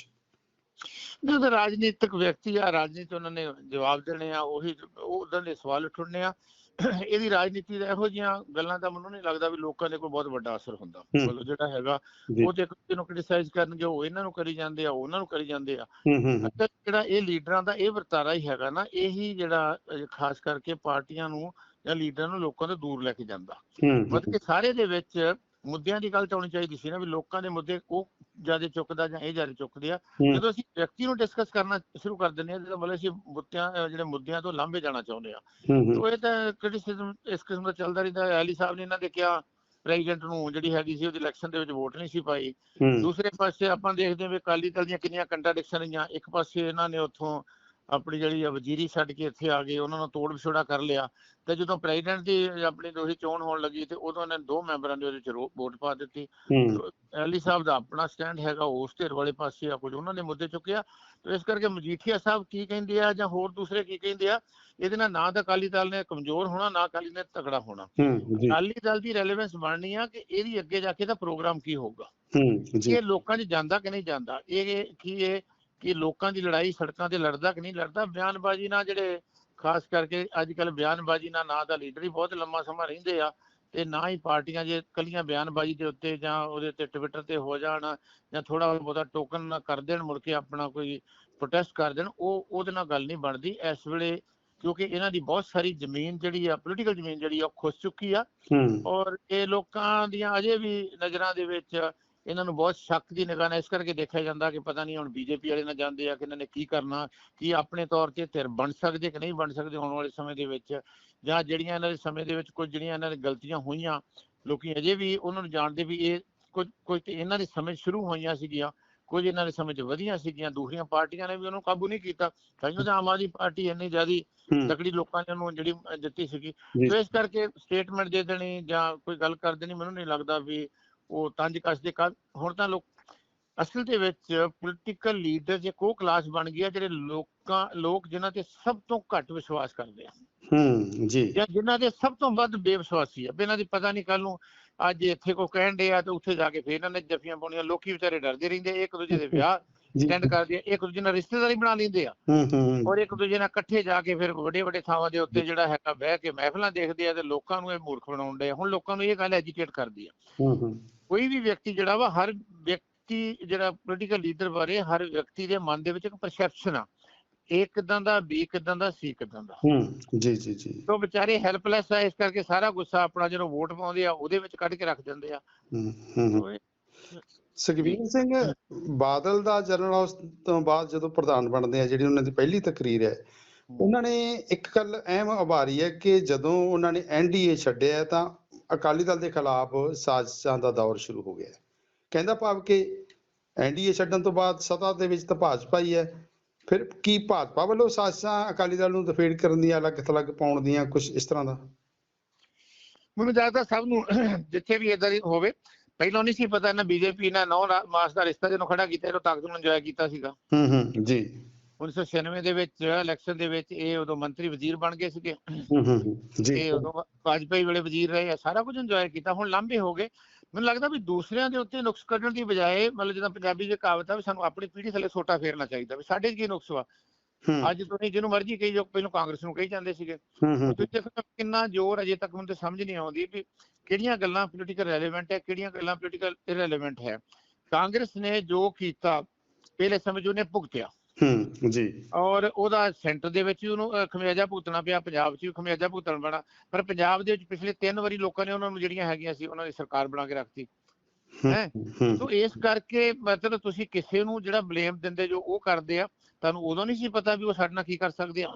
Speaker 2: ਜਦੋਂ ਰਾਜਨੀਤਿਕ ਵਿਅਕਤੀ ਆ, ਰਾਜਨੀਤੀ ਉਹਨਾਂ ਨੇ ਜਵਾਬ ਦੇਣੇ ਆ, ਉਹੀ ਉਹ ਦੇ ਸਵਾਲ ਉਠਣੇ ਆ। [clears throat] ਇਹਦੀ ਰਾਜਨੀਤੀ ਦਾ ਇਹੋ ਜਿਹੀਆਂ ਗੱਲਾਂ ਦਾ ਮੈਨੂੰ ਨਹੀਂ ਲੱਗਦਾ ਵੀ ਲੋਕਾਂ ਦੇ ਕੋਈ ਬਹੁਤ ਵੱਡਾ ਅਸਰ ਹੁੰਦਾ। ਮਤਲਬ ਜਿਹੜਾ ਹੈਗਾ ਉਹ ਤੇ ਦੂਜੇ ਨੂੰ ਕ੍ਰਿਟਿਸਾਈਜ਼ ਕਰਨਗੇ ਉਹ ਇਹਨਾਂ ਨੂੰ ਕਰੀ ਜਾਂਦੇ ਆ ਉਹ ਉਹਨਾਂ ਨੂੰ ਕਰੀ ਜਾਂਦੇ ਆ। ਅੱਛਾ ਜਿਹੜਾ ਇਹ ਲੀਡਰਾਂ ਦਾ ਇਹ ਵਰਤਾਰਾ ਹੀ ਹੈਗਾ ਨਾ ਇਹੀ ਜਿਹੜਾ ਖਾਸ ਕਰਕੇ ਪਾਰਟੀਆਂ ਨੂੰ ਜਾਂ ਲੀਡਰਾਂ ਨੂੰ ਲੋਕਾਂ ਤੋਂ ਦੂਰ ਲੈ ਕੇ ਜਾਂਦਾ। ਮਤਲਬ ਕਿ ਸਾਰੇ ਦੇ ਵਿੱਚ ਮੁੱਦਿਆਂ ਦੀ ਗੱਲ ਤਾਂ ਹੋਣੀ ਚਾਹੀਦੀ ਸੀ ਨਾ ਵੀ ਲੋਕਾਂ ਦੇ ਮੁੱਦੇ ਉਹ ਜ਼ਿਆਦਾ ਚੁੱਕਦਾ ਜਾਂ ਇਹ ਜ਼ਿਆਦਾ ਚੁੱਕਦੇ ਆ।
Speaker 1: ਹੂੰ,
Speaker 2: ਜਦੋਂ ਅਸੀਂ ਵਿਅਕਤੀ ਨੂੰ ਡਿਸਕਸ ਕਰਨਾ ਸ਼ੁਰੂ ਕਰ ਦਿੰਦੇ ਹਾਂ ਜਦੋਂ ਮਤਲਬ ਅਸੀਂ ਮੁੱਦਿਆਂ ਜਿਹੜੇ ਮੁੱਦਿਆਂ ਤੋਂ ਲਾਂਭੇ ਜਾਣਾ ਚਾਹੁੰਦੇ ਆ।
Speaker 1: ਹੂੰ ਹੂੰ,
Speaker 2: ਤੋ ਇਹ ਤਾਂ ਕ੍ਰਿਟਿਸਿਜ਼ਮ ਇਸ ਕਿਸਮ ਦਾ ਚੱਲਦਾ ਰਹਿੰਦਾ। ਐਲੀ ਸਾਹਿਬ ਨੇ ਇਹਨਾਂ ਦੇ ਕਿਹਾ ਪ੍ਰੈਜ਼ੀਡੈਂਟ ਨੂੰ ਜਿਹੜੀ ਹੈਗੀ ਸੀ ਉਹਦੀ ਇਲੈਕਸ਼ਨ ਦੇ ਵਿੱਚ ਵੋਟ ਨਹੀਂ ਸੀ ਪਾਈ।
Speaker 1: ਹੂੰ।
Speaker 2: ਦੂਸਰੇ ਪਾਸੇ ਆਪਾਂ ਦੇਖਦੇ ਹਾਂ ਵੀ ਅਕਾਲੀ ਦਲ ਦੀਆਂ ਕਿੰਨੀਆਂ ਕੰਟਰਡਿਕਸ਼ਨ ਰਹੀਆਂ। ਇੱਕ ਪਾਸੇ ਇਹਨਾਂ ਨੇ ਉੱਥੋਂ ਆਪਣੀ ਜਿਹੜੀ ਆ ਵਜ਼ੀਰੀ ਛੱਡ ਕੇ ਇੱਥੇ ਆ ਗਏ ਉਹਨਾਂ ਨੂੰ ਤੋੜ ਵਿਛੋੜਾ ਕਰ ਲਿਆ ਤੇ ਜਦੋਂ ਪ੍ਰੈਜ਼ੀਡੈਂਟ ਦੀ ਆਪਣੀ ਦੋਹੀ ਚੋਣ ਹੋਣ ਲੱਗੀ ਤੇ ਉਦੋਂ ਇਹਨਾਂ ਨੇ ਦੋ ਮੈਂਬਰਾਂ ਦੇ ਉਹਦੇ ਚ ਵੋਟ ਪਾ ਦਿੱਤੀ। ਐਲੀ ਸਾਹਿਬ ਦਾ ਆਪਣਾ ਸਟੈਂਡ ਹੈਗਾ ਉਸ ਧਿਰ ਵਾਲੇ ਪਾਸੇ ਆ ਕੁਝ ਉਹਨਾਂ ਨੇ ਮੁੱਦੇ ਚੁੱਕਿਆ। ਤੇ ਇਸ ਕਰਕੇ ਮਜੀਠੀਆ ਸਾਹਿਬ ਕੀ ਕਹਿੰਦੇ ਆ ਜਾਂ ਹੋਰ ਦੂਸਰੇ ਕੀ ਕਹਿੰਦੇ ਆ ਇਹਦੇ ਨਾਲ ਨਾ ਤਾਂ ਅਕਾਲੀ ਦਲ ਨੇ ਕਮਜ਼ੋਰ ਹੋਣਾ ਨਾ ਅਕਾਲੀ ਨੇ ਤਕੜਾ ਹੋਣਾ। ਅਕਾਲੀ ਦਲ ਦੀ ਰੈਲੇਵੈਂਸ ਬਣਨੀ ਆ ਕਿ ਇਹਦੀ ਅੱਗੇ ਜਾ ਕੇ ਦਾ ਪ੍ਰੋਗਰਾਮ ਕੀ ਹੋਊਗਾ।
Speaker 1: ਹੂੰ ਜੀ।
Speaker 2: ਇਹ ਲੋਕਾਂ 'ਚ ਜਾਂਦਾ ਕਿ ਨਹੀਂ ਜਾਂਦਾ? ਇਹ ਕੀ ਇਹ ਕਿ ਲੋਕਾਂ ਦੀ ਲੜਾਈ ਸੜਕਾਂ ਤੇ ਲੜਦਾ ਕਿ ਨਹੀਂ ਲੜਦਾ? ਬਿਆਨਬਾਜ਼ੀ ਨਾਲ ਜਿਹੜੇ ਖਾਸ ਕਰਕੇ ਅੱਜ ਕੱਲ ਬਿਆਨਬਾਜ਼ੀ ਨਾਲ ਨਾ ਤਾਂ ਲੀਡਰ ਹੀ ਬਹੁਤ ਲੰਮਾ ਸਮਾਂ ਰਹਿੰਦੇ ਆ ਤੇ ਨਾ ਹੀ ਪਾਰਟੀਆਂ ਜੇ ਕੱਲੀਆਂ ਬਿਆਨਬਾਜ਼ੀ ਦੇ ਉੱਤੇ ਜਾਂ ਉਹਦੇ ਤੇ ਟਵਿੱਟਰ ਤੇ ਹੋ ਜਾਣ ਜਾਂ ਥੋੜਾ ਬਹੁਤਾ ਟੋਕਨ ਕਰ ਦੇਣ ਮੁੜ ਕੇ ਆਪਣਾ ਕੋਈ ਪ੍ਰੋਟੈਸਟ ਕਰ ਦੇਣ ਉਹ ਉਹਦੇ ਨਾਲ ਗੱਲ ਨਹੀਂ ਬਣਦੀ। ਇਸ ਵੇਲੇ ਕਿਉਂਕਿ ਇਹਨਾਂ ਦੀ ਬਹੁਤ ਸਾਰੀ ਜ਼ਮੀਨ ਜਿਹੜੀ ਆ ਪੋਲੀਟੀਕਲ ਜ਼ਮੀਨ ਜਿਹੜੀ ਆ ਖੁੱਸ ਚੁੱਕੀ ਆ ਔਰ ਇਹ ਲੋਕਾਂ ਦੀਆਂ ਅਜੇ ਵੀ ਨਜ਼ਰਾਂ ਦੇ ਵਿੱਚ ਇਹਨਾਂ ਨੂੰ ਬਹੁਤ ਸ਼ੱਕ ਦੀ ਨਿਗਾਹ ਨਾਲ ਇਸ ਕਰਕੇ ਦੇਖਿਆ ਜਾਂਦਾ ਕਿ ਪਤਾ ਨਹੀਂ ਹੁਣ ਬੀਜੇਪੀ ਵਾਲੇ ਨਾਲ ਜਾਂਦੇ ਆ ਕਿ ਇਹਨਾਂ ਨੇ ਕੀ ਕਰਨਾ ਕੀ ਆਪਣੇ ਤੌਰ ਤੇ ਧਿਰ ਬਣ ਸਕਦੇ ਕਿ ਨਹੀਂ ਬਣ ਸਕਦੇ ਆਉਣ ਵਾਲੇ ਸਮੇਂ ਦੇ ਵਿੱਚ ਜਾਂ ਜਿਹੜੀਆਂ ਇਹਨਾਂ ਦੇ ਸਮੇਂ ਦੇ ਵਿੱਚ ਕੁਝ ਜਿਹੜੀਆਂ ਇਹਨਾਂ ਦੀ ਗਲਤੀਆਂ ਹੋਈਆਂ ਲੋਕੀ ਅਜੇ ਵੀ ਉਹਨਾਂ ਨੂੰ ਜਾਣਦੇ ਵੀ ਇਹ ਕੁਝ ਕੁਝ ਇਹਨਾਂ ਦੇ ਸਮੇਂ ਸ਼ੁਰੂ ਹੋਈਆਂ ਸੀਗੀਆਂ ਕੁਝ ਇਹਨਾਂ ਦੇ ਸਮੇਂ 'ਚ ਵਧੀਆਂ ਸੀਗੀਆਂ ਦੂਸਰੀਆਂ ਪਾਰਟੀਆਂ ਨੇ ਵੀ ਉਹਨੂੰ ਕਾਬੂ ਨਹੀਂ ਕੀਤਾ ਤਾਈਓ ਤਾਂ ਆਮ ਆਦਮੀ ਪਾਰਟੀ ਇੰਨੀ ਜ਼ਿਆਦੀ ਤਕੜੀ ਲੋਕਾਂ ਨੇ ਉਹਨੂੰ ਜਿਹੜੀ ਦਿੱਤੀ ਸੀਗੀ। ਸੋ ਇਸ ਕਰਕੇ ਸਟੇਟਮੈਂਟ ਦੇ ਦੇਣੀ ਜਾਂ ਕੋਈ ਗੱਲ ਕਰ ਦੇਣੀ ਮੈਨੂੰ ਨਹੀਂ ਲੱਗਦਾ ਵੀ ਉਹ ਤੰਜ ਕੱਸਦੇ ਕੱਲ ਹੁਣ ਤਾਂ ਲੋਕ ਅਸਲ ਦੇ ਵਿੱਚ ਪੋਲੀਟੀਕਲ ਲੀਡਰ ਜੇ ਕੋ ਕਲਾਸ ਬਣ ਗਿਆ ਜਿਹੜੇ ਲੋਕਾਂ ਲੋਕ ਜਿਨ੍ਹਾਂ ਤੇ ਸਭ ਤੋਂ ਘੱਟ ਵਿਸ਼ਵਾਸ ਕਰਦੇ ਆ
Speaker 1: ਹੂੰ ਜੀ।
Speaker 2: ਜਾਂ ਜਿਨ੍ਹਾਂ ਦੇ ਸਭ ਤੋਂ ਵੱਧ ਬੇਵਿਸ਼ਵਾਸੀ ਆ। ਇਹਨਾਂ ਦੀ ਪਤਾ ਨਹੀਂ ਕੱਲ ਨੂੰ ਅੱਜ ਇੱਥੇ ਕੋ ਕਹਿਣ ਦੇ ਆ ਤੇ ਉੱਥੇ ਜਾ ਕੇ ਫੇਰ ਇਹਨਾਂ ਨੇ ਜੱਫੀਆਂ ਪਾਉਣੀਆਂ ਲੋਕੀ ਵਿਚਾਰੇ ਡਰਦੇ ਰਹਿੰਦੇ ਇੱਕ ਦੂਜੇ ਦੇ ਵਿਆਹ
Speaker 1: ਜੀ।
Speaker 2: ਅਟੈਂਡ ਕਰਦੇ ਆ ਇੱਕ ਦੂਜੇ ਨਾਲ ਰਿਸ਼ਤੇਦਾਰੀ ਬਣਾ ਲੈਂਦੇ ਆ।
Speaker 1: ਹੂੰ ਹੂੰ
Speaker 2: ਔਰ ਇੱਕ ਦੂਜੇ ਨਾਲ ਇਕੱਠੇ ਜਾ ਕੇ ਫਿਰ ਵੱਡੇ ਵੱਡੇ ਥਾਵਾਂ ਦੇ ਉੱਤੇ ਜਿਹੜਾ ਹੈਗਾ ਬਹਿ ਕੇ ਮਹਿਫਲਾਂ ਦੇਖਦੇ ਆ ਤੇ ਲੋਕਾਂ ਨੂੰ ਇਹ ਮੂਰਖ ਬਣਾਉਣ ਦੇ ਹੁਣ ਲੋਕਾਂ ਨੂੰ ਇਹ ਗੱਲ ਐਜੀਟੇਟ ਕਰਦੀ ਆ।
Speaker 1: ਹੂੰ ਹੂੰ।
Speaker 2: ਕੋਈ ਵੀ ਵਿਅਕਤੀ ਜਿਹੜਾ ਵਾ ਹਰ ਵਿਅਕਤੀ ਜਿਹੜਾ ਪੋਲੀਟੀਕਲ ਲੀਡਰ ਬਾਰੇ ਹਰ ਵਿਅਕਤੀ ਦੇ ਮਨ ਦੇ ਵਿੱਚ ਇੱਕ ਪਰਸੈਪਸ਼ਨ ਆ। ਇਹ ਕਿਦਾਂ ਦਾ ਬੀ ਕਿਦਾਂ ਦਾ ਸੀ ਕਿਦਾਂ ਦਾ।
Speaker 1: ਹੂੰ ਜੀ ਜੀ ਜੀ।
Speaker 2: ਤੋ ਵਿਚਾਰੇ ਹੈਲਪਲੈਸ ਆ ਇਸ ਕਰਕੇ ਸਾਰਾ ਗੁੱਸਾ ਆਪਣਾ ਜਦੋਂ ਵੋਟ ਪਾਉਂਦੇ ਆ ਉਹਦੇ ਵਿੱਚ ਕੱਢ ਕੇ ਰੱਖ ਦਿੰਦੇ ਆ।
Speaker 1: ਹੂੰ ਸੁਖਬੀਰ ਸਿੰਘ ਬਾਦਲ ਦਾ ਜਨਰਲ ਹਾਊਸ ਤੋਂ ਬਾਅਦ ਜਦੋਂ ਪ੍ਰਧਾਨ ਬਣਦੇ ਆ ਜਿਹੜੀ ਉਹਨਾਂ ਦੀ ਪਹਿਲੀ ਤਕਰੀਰ ਹੈ ਉਹਨਾਂ ਨੇ ਇੱਕ ਗੱਲ ਅਹਿਮ ਉਭਾਰੀ ਹੈ ਕਿ ਜਦੋਂ ਉਹਨਾਂ ਨੇ ਐਨਡੀਏ ਛੱਡਿਆ ਤਾਂ ਅਕਾਲੀ ਦਲ ਦੇ ਖਿਲਾਫ ਸਾਜ਼ਿਸ਼ਾਂ ਦਾ ਦੌਰ ਸ਼ੁਰੂ ਹੋ ਗਿਆ ਹੈ। ਕਹਿੰਦਾ ਭਾਵ ਕਿ ਐਨਡੀਏ ਛੱਡਣ ਤੋਂ ਬਾਅਦ ਸੱਤਾ ਦੇ ਵਿੱਚ ਤਾਂ ਭਾਜਪਾ ਹੀ ਹੈ। ਫਿਰ ਕੀ ਭਾਜਪਾ ਵੱਲੋਂ ਸਾਜ਼ਿਸ਼ਾਂ ਅਕਾਲੀ ਦਲ ਨੂੰ ਦਫੇੜ ਕਰਨ ਦੀਆਂ ਅਲੱਗ ਥਲੱਗ ਪਾਉਣ ਦੀਆਂ ਕੁਝ ਇਸ ਤਰ੍ਹਾਂ ਦਾ?
Speaker 2: ਮੈਨੂੰ ਜ਼ਿਆਦਾ ਸਭ ਨੂੰ ਜਿੱਥੇ ਵੀ ਇਦਾਂ ਦੀ ਹੋਵੇ ਪਹਿਲਾਂ ਨਹੀਂ ਸੀ ਪਤਾ ਇਹਨਾਂ ਬੀਜੇਪੀ ਨਾਲ ਨੌ ਮਾਸ ਦਾ ਰਿਸ਼ਤਾ ਜਦੋਂ ਖੜਾ ਕੀਤਾ ਇਹਨੂੰ ਤਾਕਤ ਨੂੰ ਇੰਜੋਏ ਕੀਤਾ ਸੀਗਾ।
Speaker 1: ਹੂੰ ਹੂੰ ਜੀ।
Speaker 2: 1996 ਦੇ ਵਿੱਚ ਇਲੈਕਸ਼ਨ ਦੇ ਵਿੱਚ ਇਹ ਉਦੋਂ ਮੰਤਰੀ ਵਜ਼ੀਰ ਬਣ ਗਏ ਸੀਗੇ।
Speaker 1: ਜੀ।
Speaker 2: ਇਹ ਉਦੋਂ ਵਾਜਪਾਈ ਵੇਲੇ ਵਜ਼ੀਰ ਰਹੇ ਆ ਸਾਰਾ ਕੁਝ ਇੰਜੋਏ ਕੀਤਾ। ਹੁਣ ਲੰਬੇ ਹੋ ਗਏ। ਮੈਨੂੰ ਲੱਗਦਾ ਵੀ ਦੂਸਰਿਆਂ ਦੇ ਉੱਤੇ ਨੁਕਸ ਕੱਢਣ ਦੀ ਬਜਾਏ ਮਤਲਬ ਜਿੱਦਾਂ ਪੰਜਾਬੀ ਦੀ ਕਹਾਵਤ ਆ ਵੀ ਸਾਨੂੰ ਆਪਣੀ ਪੀੜ੍ਹੀ ਥੱਲੇ ਸੋਟਾ ਫੇਰਨਾ ਚਾਹੀਦਾ ਵੀ ਸਾਡੇ ਕੀ ਨੁਕਸ ਵਾ। ਅੱਜ ਤੁਸੀਂ ਜਿਹਨੂੰ ਮਰਜ਼ੀ ਕਹੀ ਜੋ ਪਹਿਲਾਂ ਕਾਂਗਰਸ ਨੂੰ ਕਹੀ ਜਾਂਦੇ ਸੀਗੇ। ਤੁਸੀਂ ਦੇਖੋ ਕਿੰਨਾ ਜ਼ੋਰ ਅਜੇ ਤੱਕ ਮੈਨੂੰ ਤੇ ਸਮਝ ਨਹੀਂ ਆਉਂਦੀ ਵੀ ਕਿਹੜੀਆਂ ਗੱਲਾਂ ਪੋਲੀਟੀਕਲ ਰੈਲੇਵੈਂਟ ਹੈ ਕਿਹੜੀਆਂ ਗੱਲਾਂ ਪੋਲੀਟੀਕਲ ਇਰੈਲੇਵੈਂਟ ਹੈ। ਕਾਂਗਰਸ ਨੇ ਜੋ ਕੀਤਾ ਪਹਿਲੇ ਸਮੇਂ ਉਹਨੇ ਭੁਗਤਿਆ।
Speaker 1: ਹੂੰ ਜੀ।
Speaker 2: ਔਰ ਉਹਦਾ ਸੈਂਟਰ ਦੇ ਵਿੱਚ ਵੀ ਉਹਨੂੰ ਖਮਿਆਜਾ ਭੁਗਤਣਾ ਪਿਆ ਪੰਜਾਬ 'ਚ ਵੀ ਖਮਿਆਜਾ ਭੁਗਤਣ ਪੈਣਾ। ਪਰ ਪੰਜਾਬ ਦੇ ਵਿੱਚ ਪਿਛਲੇ ਤਿੰਨ ਵਾਰੀ ਲੋਕਾਂ ਨੇ ਉਹਨਾਂ ਨੂੰ ਜਿਹੜੀਆਂ ਹੈਗੀਆਂ ਸੀ ਉਹਨਾਂ ਦੀ ਸਰਕਾਰ ਬਣਾ ਕੇ ਰੱਖਤੀ।
Speaker 1: ਹੂੰ,
Speaker 2: ਹੈਂ?
Speaker 1: ਹੂੰ
Speaker 2: ਸੋ ਇਸ ਕਰਕੇ ਮਤਲਬ ਤੁਸੀਂ ਕਿਸੇ ਨੂੰ ਜਿਹੜਾ ਬਲੇਮ ਦਿੰਦੇ ਜੋ ਉਹ ਕਰਦੇ ਆ ਤੁਹਾਨੂੰ ਉਦੋਂ ਨਹੀਂ ਸੀ ਪਤਾ ਵੀ ਉਹ ਸਾਡੇ ਨਾਲ ਕੀ ਕਰ ਸਕਦੇ ਆ।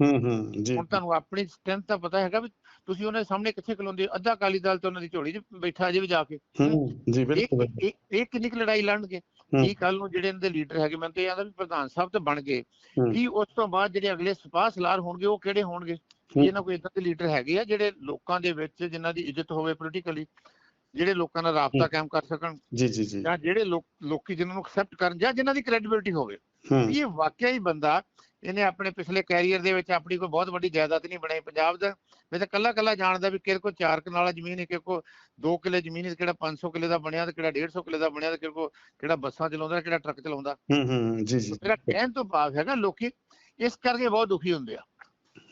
Speaker 1: ਹੂੰ ਹੂੰ ਜੀ।
Speaker 2: ਹੁਣ ਤੁਹਾਨੂੰ ਆਪਣੀ ਸਟਰੈਂਥ ਤਾਂ ਪਤਾ ਹੈਗਾ ਵੀ ਤੁਸੀਂ ਉਹਨਾਂ ਦੇ ਸਾਹਮਣੇ ਕਿੱਥੇ ਖਲੋਂਦੇ ਹੋ। ਅੱਧਾ ਅਕਾਲੀ ਦਲ ਤੇ ਉਹਨਾਂ ਦੀ ਝੋਲੀ 'ਚ ਬੈਠਾ ਅਜੇ ਵੀ ਜਾ ਕੇ।
Speaker 1: ਹੂੰ ਜੀ
Speaker 2: ਇਹ
Speaker 1: ਬਿਲਕੁਲ।
Speaker 2: ਇਹ ਇਹ ਕਿੰਨੀ ਕੁ ਲੜਾਈ ਲੜਨਗੇ?
Speaker 1: ਹੂੰ।
Speaker 2: ਕੀ ਕੱਲ ਨੂੰ ਜਿਹੜੇ ਇਹਨਾਂ ਦੇ ਲੀਡਰ ਹੈਗੇ ਮੈਨੂੰ ਤੇ ਆਂਦਾ ਵੀ ਪ੍ਰਧਾਨ ਸਾਹਿਬ ਤੇ ਬਣ ਗਏ। ਕੀ ਉਸ ਤੋਂ ਬਾਅਦ ਜਿਹੜੇ ਅਗਲੇ ਸਪਾਹ ਸਲਾਰ ਹੋਣਗੇ ਉਹ ਕਿਹੜੇ ਹੋਣਗੇ। ਇਹਨਾਂ ਕੋਈ ਇਦਾਂ ਦੇ ਲੀਡਰ ਹੈਗੇ ਆ ਜਿਹੜੇ ਲੋਕਾਂ ਦੇ ਵਿੱਚ ਜਿਨ੍ਹਾਂ ਦੀ ਇੱਜ਼ਤ ਹੋਵੇ ਪੋਲੀਟੀਕਲੀ ਜਿਹੜੇ ਲੋਕਾਂ ਨਾਲ ਰਾਬਤਾ। ਕਾਇਮ ਕਰ ਸਕਣ
Speaker 1: ਜੀ ਜੀ ਜੀ
Speaker 2: ਜਾਂ ਜਿਹੜੇ ਲੋਕ ਲੋਕੀ ਜਿਨ੍ਹਾਂ ਨੂੰ ਐਕਸੈਪਟ ਕਰਨ ਜਾਂ ਜਿਨ੍ਹਾਂ ਦੀ ਕ੍ਰੈਡੀਬਿਲਿਟੀ ਹੋਵੇ ਇਹ ਵਾਕਿਆ ਹੀ ਬੰਦਾ ਇਹਨੇ ਆਪਣੇ ਪਿਛਲੇ ਕੈਰੀਅਰ ਦੇ ਵਿੱਚ ਆਪਣੀ ਕੋਈ ਬਹੁਤ ਵੱਡੀ ਜਾਇਦਾਦ ਨਹੀਂ ਬਣਾਈ ਪੰਜਾਬ ਦਾ। ਮੈਂ ਤਾਂ ਕੱਲਾ ਕੱਲਾ ਜਾਣਦਾ ਵੀ ਕਿਹੜੇ ਕੋ 4 ਕਨਾਲਾ ਜ਼ਮੀਨ ਹੈ ਕਿਹੜੇ ਕੋ 2 ਕਿੱਲੇ ਜ਼ਮੀਨ ਹੈ ਕਿਹੜਾ 500 ਕਿੱਲੇ ਦਾ ਬਣਿਆ ਤੇ ਕਿਹੜਾ 150 ਕਿੱਲੇ ਦਾ ਬਣਿਆ ਤੇ ਕਿਹੜੇ ਕੋ ਕਿਹੜਾ ਬੱਸਾਂ ਚਲਾਉਂਦਾ ਕਿਹੜਾ ਟਰੱਕ ਚਲਾਉਂਦਾ।
Speaker 1: ਹੂੰ ਹੂੰ ਜੀ ਜੀ।
Speaker 2: ਮੇਰਾ ਕਹਿਣ ਤੋਂ ਭਾਵ ਹੈਗਾ ਲੋਕੀ ਇਸ ਕਰਕੇ ਬਹੁਤ ਦੁਖੀ ਹੁੰਦੇ ਆ।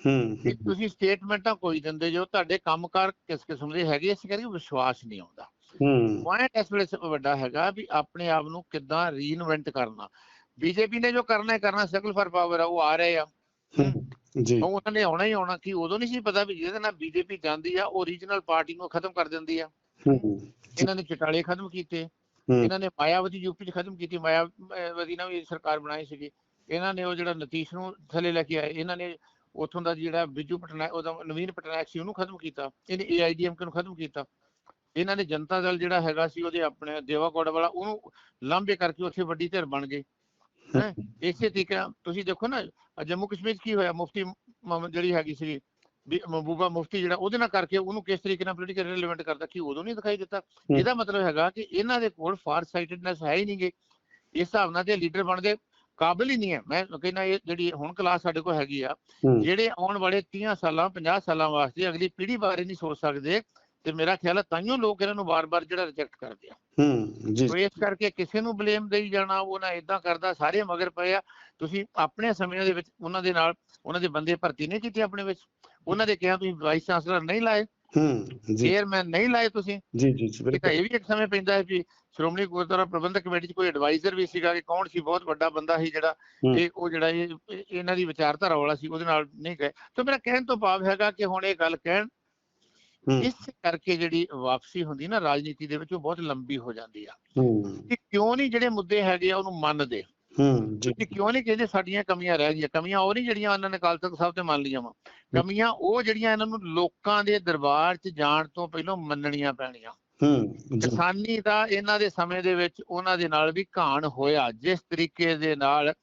Speaker 1: ਹੂੰ
Speaker 2: ਤੁਸੀਂ ਸਟੇਟਮੈਂਟਾਂ ਕੋਈ ਦਿੰਦੇ ਜੋ ਤੁਹਾਡੇ ਕੰਮਕਾਰ ਕਿਸ ਕਿਸਮ ਦੇ ਹੈਗੇ ਇਸ ਕਰਕੇ ਵਿਸ਼ਵਾਸ ਨਹੀਂ ਆਉਂਦਾ।
Speaker 1: ਹੂੰ।
Speaker 2: ਪੁਆਇੰਟ ਇਸ ਵੇਲੇ ਵੱਡਾ ਹੈਗਾ ਵੀ ਆਪਣੇ ਆਪ ਨੂੰ ਕਿੱਦਾਂ ਰੀਇਨਵੈਂਟ ਕਰਨਾ। ਬੀਜੇਪੀ ਨੇ ਜੋ ਕਰਨਾ ਹੈ ਕਰਨਾ ਸੈਕਲ ਫਾਰ ਪਾਵਰ ਆ ਉਹ ਆ ਰਹੇ ਆ।
Speaker 1: ਜੀ।
Speaker 2: ਉਹ ਉਹਨਾਂ ਨੇ ਆਉਣਾ ਹੀ ਆਉਣਾ ਕਿ ਉਦੋਂ ਨਹੀਂ ਸੀ ਪਤਾ ਵੀ ਜਿਹਦੇ ਨਾਲ ਬੀਜੇਪੀ ਜਾਂਦੀ ਆ ਉਹ ਰੀਜਨਲ ਪਾਰਟੀ ਨੂੰ ਖਤਮ ਕਰ ਦਿੰਦੀ ਆ। ਇਹਨਾਂ ਨੇ ਚਟਾਲੇ ਖਤਮ ਕੀਤੇ। ਇਹਨਾਂ ਨੇ ਮਾਇਆਵਤੀ ਯੂਪੀ 'ਚ ਖਤਮ ਕੀਤੀ ਮਾਇਆਵਤੀ ਨਾਲ ਵੀ ਸਰਕਾਰ ਬਣਾਈ ਸੀਗੀ। ਇਹਨਾਂ ਨੇ ਉਹ ਜਿਹੜਾ ਨਤੀਸ਼ ਨੂੰ ਥੱਲੇ ਲੈ ਕੇ ਆਏ ਇਹਨਾਂ ਨੇ ਉਥੋਂ ਦਾ ਜਿਹੜਾ ਬਿਜੂ ਪਟਨਾਇਕ ਉਹਦਾ ਨਵੀਨ ਪਟਨਾਇਕ ਸੀ ਉਹਨੂੰ ਖਤਮ ਕੀਤਾ। ਇਹਨੇ ਏਆਈਡੀਐਮਕੇ ਨੂੰ ਖਤਮ ਕੀਤਾ। ਇਹਨਾਂ ਨੇ ਜਨਤਾ ਦਲ ਜਿਹੜਾ ਹੈਗਾ ਸੀ ਉਹਦੇ ਆਪਣੇ ਦੇਵਾ ਗੌੜਾ ਵਾਲਾ ਉਹਨੂੰ ਲਾਂਬੇ ਕਰਕੇ ਉੱਥੇ ਵੱਡੀ ਧਿਰ ਬਣ ਗਏ। [laughs] ਇਸੇ ਤਰੀਕੇ ਨਾਲ ਤੁਸੀਂ ਦੇਖੋ ਨਾ ਜੰਮੂ ਕਸ਼ਮੀਰ ਕੀ ਹੋਇਆ ਮੁਫਤੀ ਜਿਹੜੀ ਹੈਗੀ ਸੀ ਵੀ ਮਹਬੂਬਾ ਮੁਫਤੀ ਜਿਹੜਾ ਉਹਦੇ ਨਾਲ ਕਰਕੇ ਉਹਨੂੰ ਕਿਸ ਤਰੀਕੇ ਨਾਲ ਪੋਲੀਟੀਕਲ ਰਿਲੇਵੈਂਟ ਕਰਦਾ ਕਿ ਉਦੋਂ ਨਹੀਂ ਦਿਖਾਈ ਦਿੱਤਾ। ਇਹਦਾ ਮਤਲਬ ਹੈਗਾ ਕਿ ਇਹਨਾਂ ਦੇ ਕੋਲ ਫਾਰ ਸਾਈਟਡਨੈਸ ਹੈ ਹੀ ਨਹੀਂਗੇ। ਇਸ ਹਿਸਾਬ ਨਾਲ ਤੇ ਲੀਡਰ ਬਣਦੇ ਕਾਬਿਲ ਹੀ ਨਹੀਂ ਹੈ। ਮੈਂ ਕਹਿੰਦਾ ਇਹ ਜਿਹੜੀ ਹੁਣ ਕਲਾਸ ਸਾਡੇ ਕੋਲ ਹੈਗੀ ਆ ਜਿਹੜੇ ਆਉਣ ਵਾਲੇ 30 ਸਾਲਾਂ 50 ਸਾਲਾਂ ਵਾਸਤੇ ਅਗਲੀ ਪੀੜ੍ਹੀ ਬਾਰੇ ਨਹੀਂ ਸੋਚ ਸਕਦੇ ਤੇ ਮੇਰਾ ਖਿਆਲ ਹੈ ਤਾਈਓ ਲੋਕ ਇਹਨਾਂ ਨੂੰ ਵਾਰ-ਵਾਰ ਜਿਹੜਾ ਰਿਜੈਕਟ ਕਰਦੇ ਆ।
Speaker 1: ਹੂੰ ਜੀ।
Speaker 2: ਇਸ ਕਰਕੇ ਕਿਸੇ ਨੂੰ ਬਲੇਮ ਦੇਈ ਜਾਣਾ ਉਹ ਨਾ ਇਦਾਂ ਕਰਦਾ ਸਾਰੇ ਮਗਰ ਪਏ ਆ। ਤੁਸੀਂ ਆਪਣੇ ਸਮਿਆਂ ਦੇ ਵਿੱਚ ਉਹਨਾਂ ਦੇ ਨਾਲ ਉਹਨਾਂ ਦੇ ਬੰਦੇ ਭਰਤੀ ਨਹੀਂ ਕੀਤੇ ਆਪਣੇ ਵਿੱਚ? ਉਹਨਾਂ ਦੇ ਕਿਹਾ ਤੁਸੀਂ ਵਾਈਸ ਚਾਂਸਲਰ ਨਹੀਂ ਲਾਏ?
Speaker 1: ਹੂੰ ਜੀ।
Speaker 2: ਚੇਅਰਮੈਨ ਨਹੀਂ ਲਾਏ ਤੁਸੀਂ?
Speaker 1: ਜੀ ਜੀ ਜੀ
Speaker 2: ਇਹ ਤਾਂ
Speaker 1: ਬਿਲਕੁਲ।
Speaker 2: ਇਹ ਵੀ ਇੱਕ ਸਮੇਂ ਪੈਂਦਾ ਹੈ ਵੀ ਸ਼੍ਰੋਮਣੀ ਗੁਰਦੁਆਰਾ ਪ੍ਰਬੰਧਕ ਕਮੇਟੀ 'ਚ ਕੋਈ ਐਡਵਾਈਜ਼ਰ ਵੀ ਸੀਗਾ ਕਿ ਕੌਣ ਸੀ ਬਹੁਤ ਵੱਡਾ ਬੰਦਾ ਸੀ ਜਿਹੜਾ। ਇਹ ਉਹ ਜਿਹੜਾ ਇਹ ਇਹ- ਇਹਨਾਂ ਦੀ ਵਿਚਾਰਧਾਰਾ ਵਾਲਾ ਸੀ ਉਹਦੇ ਨਾਲ ਨਹੀਂ ਗਏ। ਤੇ ਮੇਰਾ ਕਹਿਣ ਤੋਂ ਭਾਵ ਹੈਗਾ ਕਿ ਹੁਣ ਇਹ ਗੱਲ ਕਹਿਣ ਇਸ ਕਰਕੇ ਜਿਹੜੀ ਵਾਪਸੀ ਹੁੰਦੀ ਨਾ ਰਾਜਨੀਤੀ ਦੇ ਵਿੱਚ ਉਹ ਬਹੁਤ ਲੰਬੀ ਹੋ ਜਾਂਦੀ ਆ। ਕਿ ਕਿਉਂ ਨਹੀਂ ਜਿਹੜੇ ਮੁੱਦੇ ਹੈਗੇ ਆ ਉਹਨੂੰ ਮੰਨਦੇ।
Speaker 1: ਹੂੰ ਜੀ।
Speaker 2: ਕਿਉਂ ਨਹੀਂ ਕਹਿੰਦੇ ਸਾਡੀਆਂ ਕਮੀਆਂ ਰਹਿ ਗਈਆਂ। ਕਮੀਆਂ ਉਹ ਨਹੀਂ ਜਿਹੜੀਆਂ ਉਹਨਾਂ ਨੇ ਅਕਾਲ ਤਖਤ ਸਾਹਿਬ ਤੇ ਮੰਨ ਲਈਆਂ ਵਾ। ਕਮੀਆਂ ਉਹ ਜਿਹੜੀਆਂ ਇਹਨਾਂ ਨੂੰ ਲੋਕਾਂ ਦੇ ਦਰਬਾਰ 'ਚ ਜਾਣ ਤੋਂ ਪਹਿਲਾਂ ਮੰਨਣੀਆਂ ਪੈਣੀਆਂ।
Speaker 1: ਹੂੰ
Speaker 2: ਕਿਸਾਨੀ ਦਾ ਇਹਨਾਂ ਦੇ ਸਮੇਂ ਦੇ ਵਿੱਚ ਉਹਨਾਂ ਦੇ ਨਾਲ ਵੀ ਘਾਣ ਹੋਇਆ। ਜਿਸ ਤਰੀਕੇ ਦੇ ਨਾਲ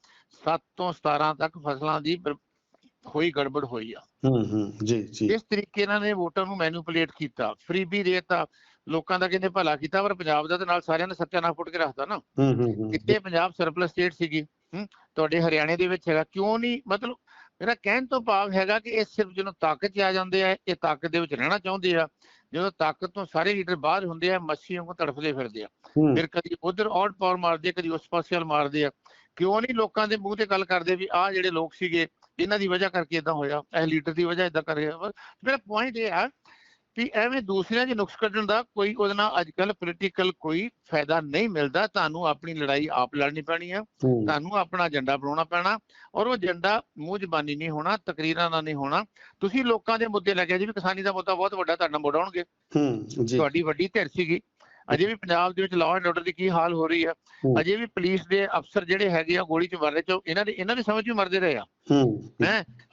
Speaker 2: 7 ਤੋਂ 17 ਤੱਕ ਫਸਲਾਂ ਦੀ ਹੋਈ ਗੜਬੜ ਹੋਈ ਆ।
Speaker 1: ਹੂੰ ਹੂੰ ਜੀ ਜੀ।
Speaker 2: ਇਸ ਤਰੀਕੇ ਇਹਨਾਂ ਨੇ ਵੋਟਰ ਨੂੰ ਮੈਨੂਪੂਲੇਟ ਕੀਤਾ। ਫਰੀਬੀ ਦੇਤਾ ਲੋਕਾਂ ਦਾ ਕਹਿੰਦੇ ਭਲਾ ਕੀਤਾ ਪਰ ਪੰਜਾਬ ਦਾ ਤੇ ਨਾਲ ਸਾਰਿਆਂ ਨੇ ਸੱਤਿਆਨਾਸ਼ ਪੁੱਟ ਕੇ ਰੱਖਤਾ ਨਾ।
Speaker 1: ਹੂੰ ਹੂੰ ਹੂੰ
Speaker 2: ਕਿਤੇ ਪੰਜਾਬ ਸਰਪਲਸ ਸਟੇਟ ਸੀਗੀ? ਹੂੰ ਤੁਹਾਡੇ ਹਰਿਆਣੇ ਦੇ ਵਿੱਚ ਹੈਗਾ। ਕਿਉਂ ਨਹੀਂ? ਮਤਲਬ ਮੇਰਾ ਕਹਿਣ ਤੋਂ ਭਾਵ ਹੈਗਾ ਕਿ ਇਹ ਸਿਰਫ ਜਦੋਂ ਤਾਕਤ 'ਚ ਆ ਜਾਂਦੇ ਆ ਇਹ ਤਾਕਤ ਦੇ ਵਿੱਚ ਰਹਿਣਾ ਚਾਹੁੰਦੇ ਆ। ਜਦੋਂ ਤਾਕਤ ਤੋਂ ਸਾਰੇ ਲੀਡਰ ਬਾਹਰ ਹੁੰਦੇ ਆ ਮੱਛੀਆਂ ਨੂੰ ਤੜਫਦੇ ਫਿਰਦੇ ਆ। ਫਿਰ ਕਦੀ ਉਧਰ ਔੜ ਪੌੜ ਮਾਰਦੇ ਆ, ਕਦੀ ਉਸ ਪਾਸੇ ਵੱਲ ਮਾਰਦੇ ਆ। ਕਿਉਂ ਨਹੀਂ ਲੋਕਾਂ ਦੇ ਮੂੰਹ ਤੇ ਗੱਲ ਕਰਦੇ ਵੀ ਆਹ ਜਿਹੜੇ ਲੋਕ ਸੀਗੇ ਇਹਨਾਂ ਦੀ ਵਜ੍ਹਾ ਕਰਕੇ ਇਦਾਂ ਹੋਇਆ ਇਹ ਲੀਡਰ ਦੀ ਵਜ੍ਹਾ ਇਦਾਂ ਕਰ ਰਿਹਾ ਬਸ ਮੇਰਾ ਪੁਆਇੰਟ ਇਹ ਆ ਵੀ ਐਵੇਂ ਦੂਸਰਿਆਂ ਦੇ ਨੁਕਸ ਕੱਢਣ ਦਾ ਕੋਈ ਉਹਦੇ ਨਾਲ ਅੱਜ ਕੱਲ ਪੋਲੀਟੀਕਲ ਕੋਈ ਫਾਇਦਾ ਨਹੀਂ ਮਿਲਦਾ। ਤੁਹਾਨੂੰ ਆਪਣੀ ਲੜਾਈ ਆਪ ਲੜਨੀ ਪੈਣੀ ਆ
Speaker 1: ਹੂੰ।
Speaker 2: ਤੁਹਾਨੂੰ ਆਪਣਾ ਏਜੰਡਾ ਬਣਾਉਣਾ ਪੈਣਾ ਔਰ ਉਹ ਏਜੰਡਾ ਮੂੰਹ ਜ਼ਬਾਨੀ ਨਹੀਂ ਹੋਣਾ ਤਕਰੀਰਾਂ ਨਾਲ ਨਹੀਂ ਹੋਣਾ। ਤੁਸੀਂ ਲੋਕਾਂ ਦੇ ਮੁੱਦੇ ਲੈ ਕੇ ਜੀ ਵੀ ਕਿਸਾਨੀ ਦਾ ਮੁੱਦਾ ਬਹੁਤ ਵੱਡਾ ਤੁਹਾਡਾ ਮੋੜਾਉਣਗੇ
Speaker 1: ਹੂੰ ਜੀ।
Speaker 2: ਤੁਹਾਡੀ ਵੱਡੀ ਧਿਰ ਸੀਗੀ। ਅਜੇ ਵੀ ਪੰਜਾਬ ਦੇ ਵਿੱਚ ਲਾਅ ਐਂਡ ਆਰਡਰ ਦੀ ਕੀ ਹਾਲ ਹੋ ਰਹੀ ਆ
Speaker 1: ਹੂੰ।
Speaker 2: ਅਜੇ ਵੀ ਪੁਲਿਸ ਦੇ ਅਫਸਰ ਜਿਹੜੇ ਹੈਗੇ ਆ ਗੋਲੀ ਚ ਮਰ ਰਹੇ ਚ ਇਹਨਾਂ ਦੇ ਇਹਨਾਂ ਦੇ ਸਮਝ ਵੀ ਮਰਦੇ ਰਹੇ ਆ।
Speaker 1: ਹੂੰ।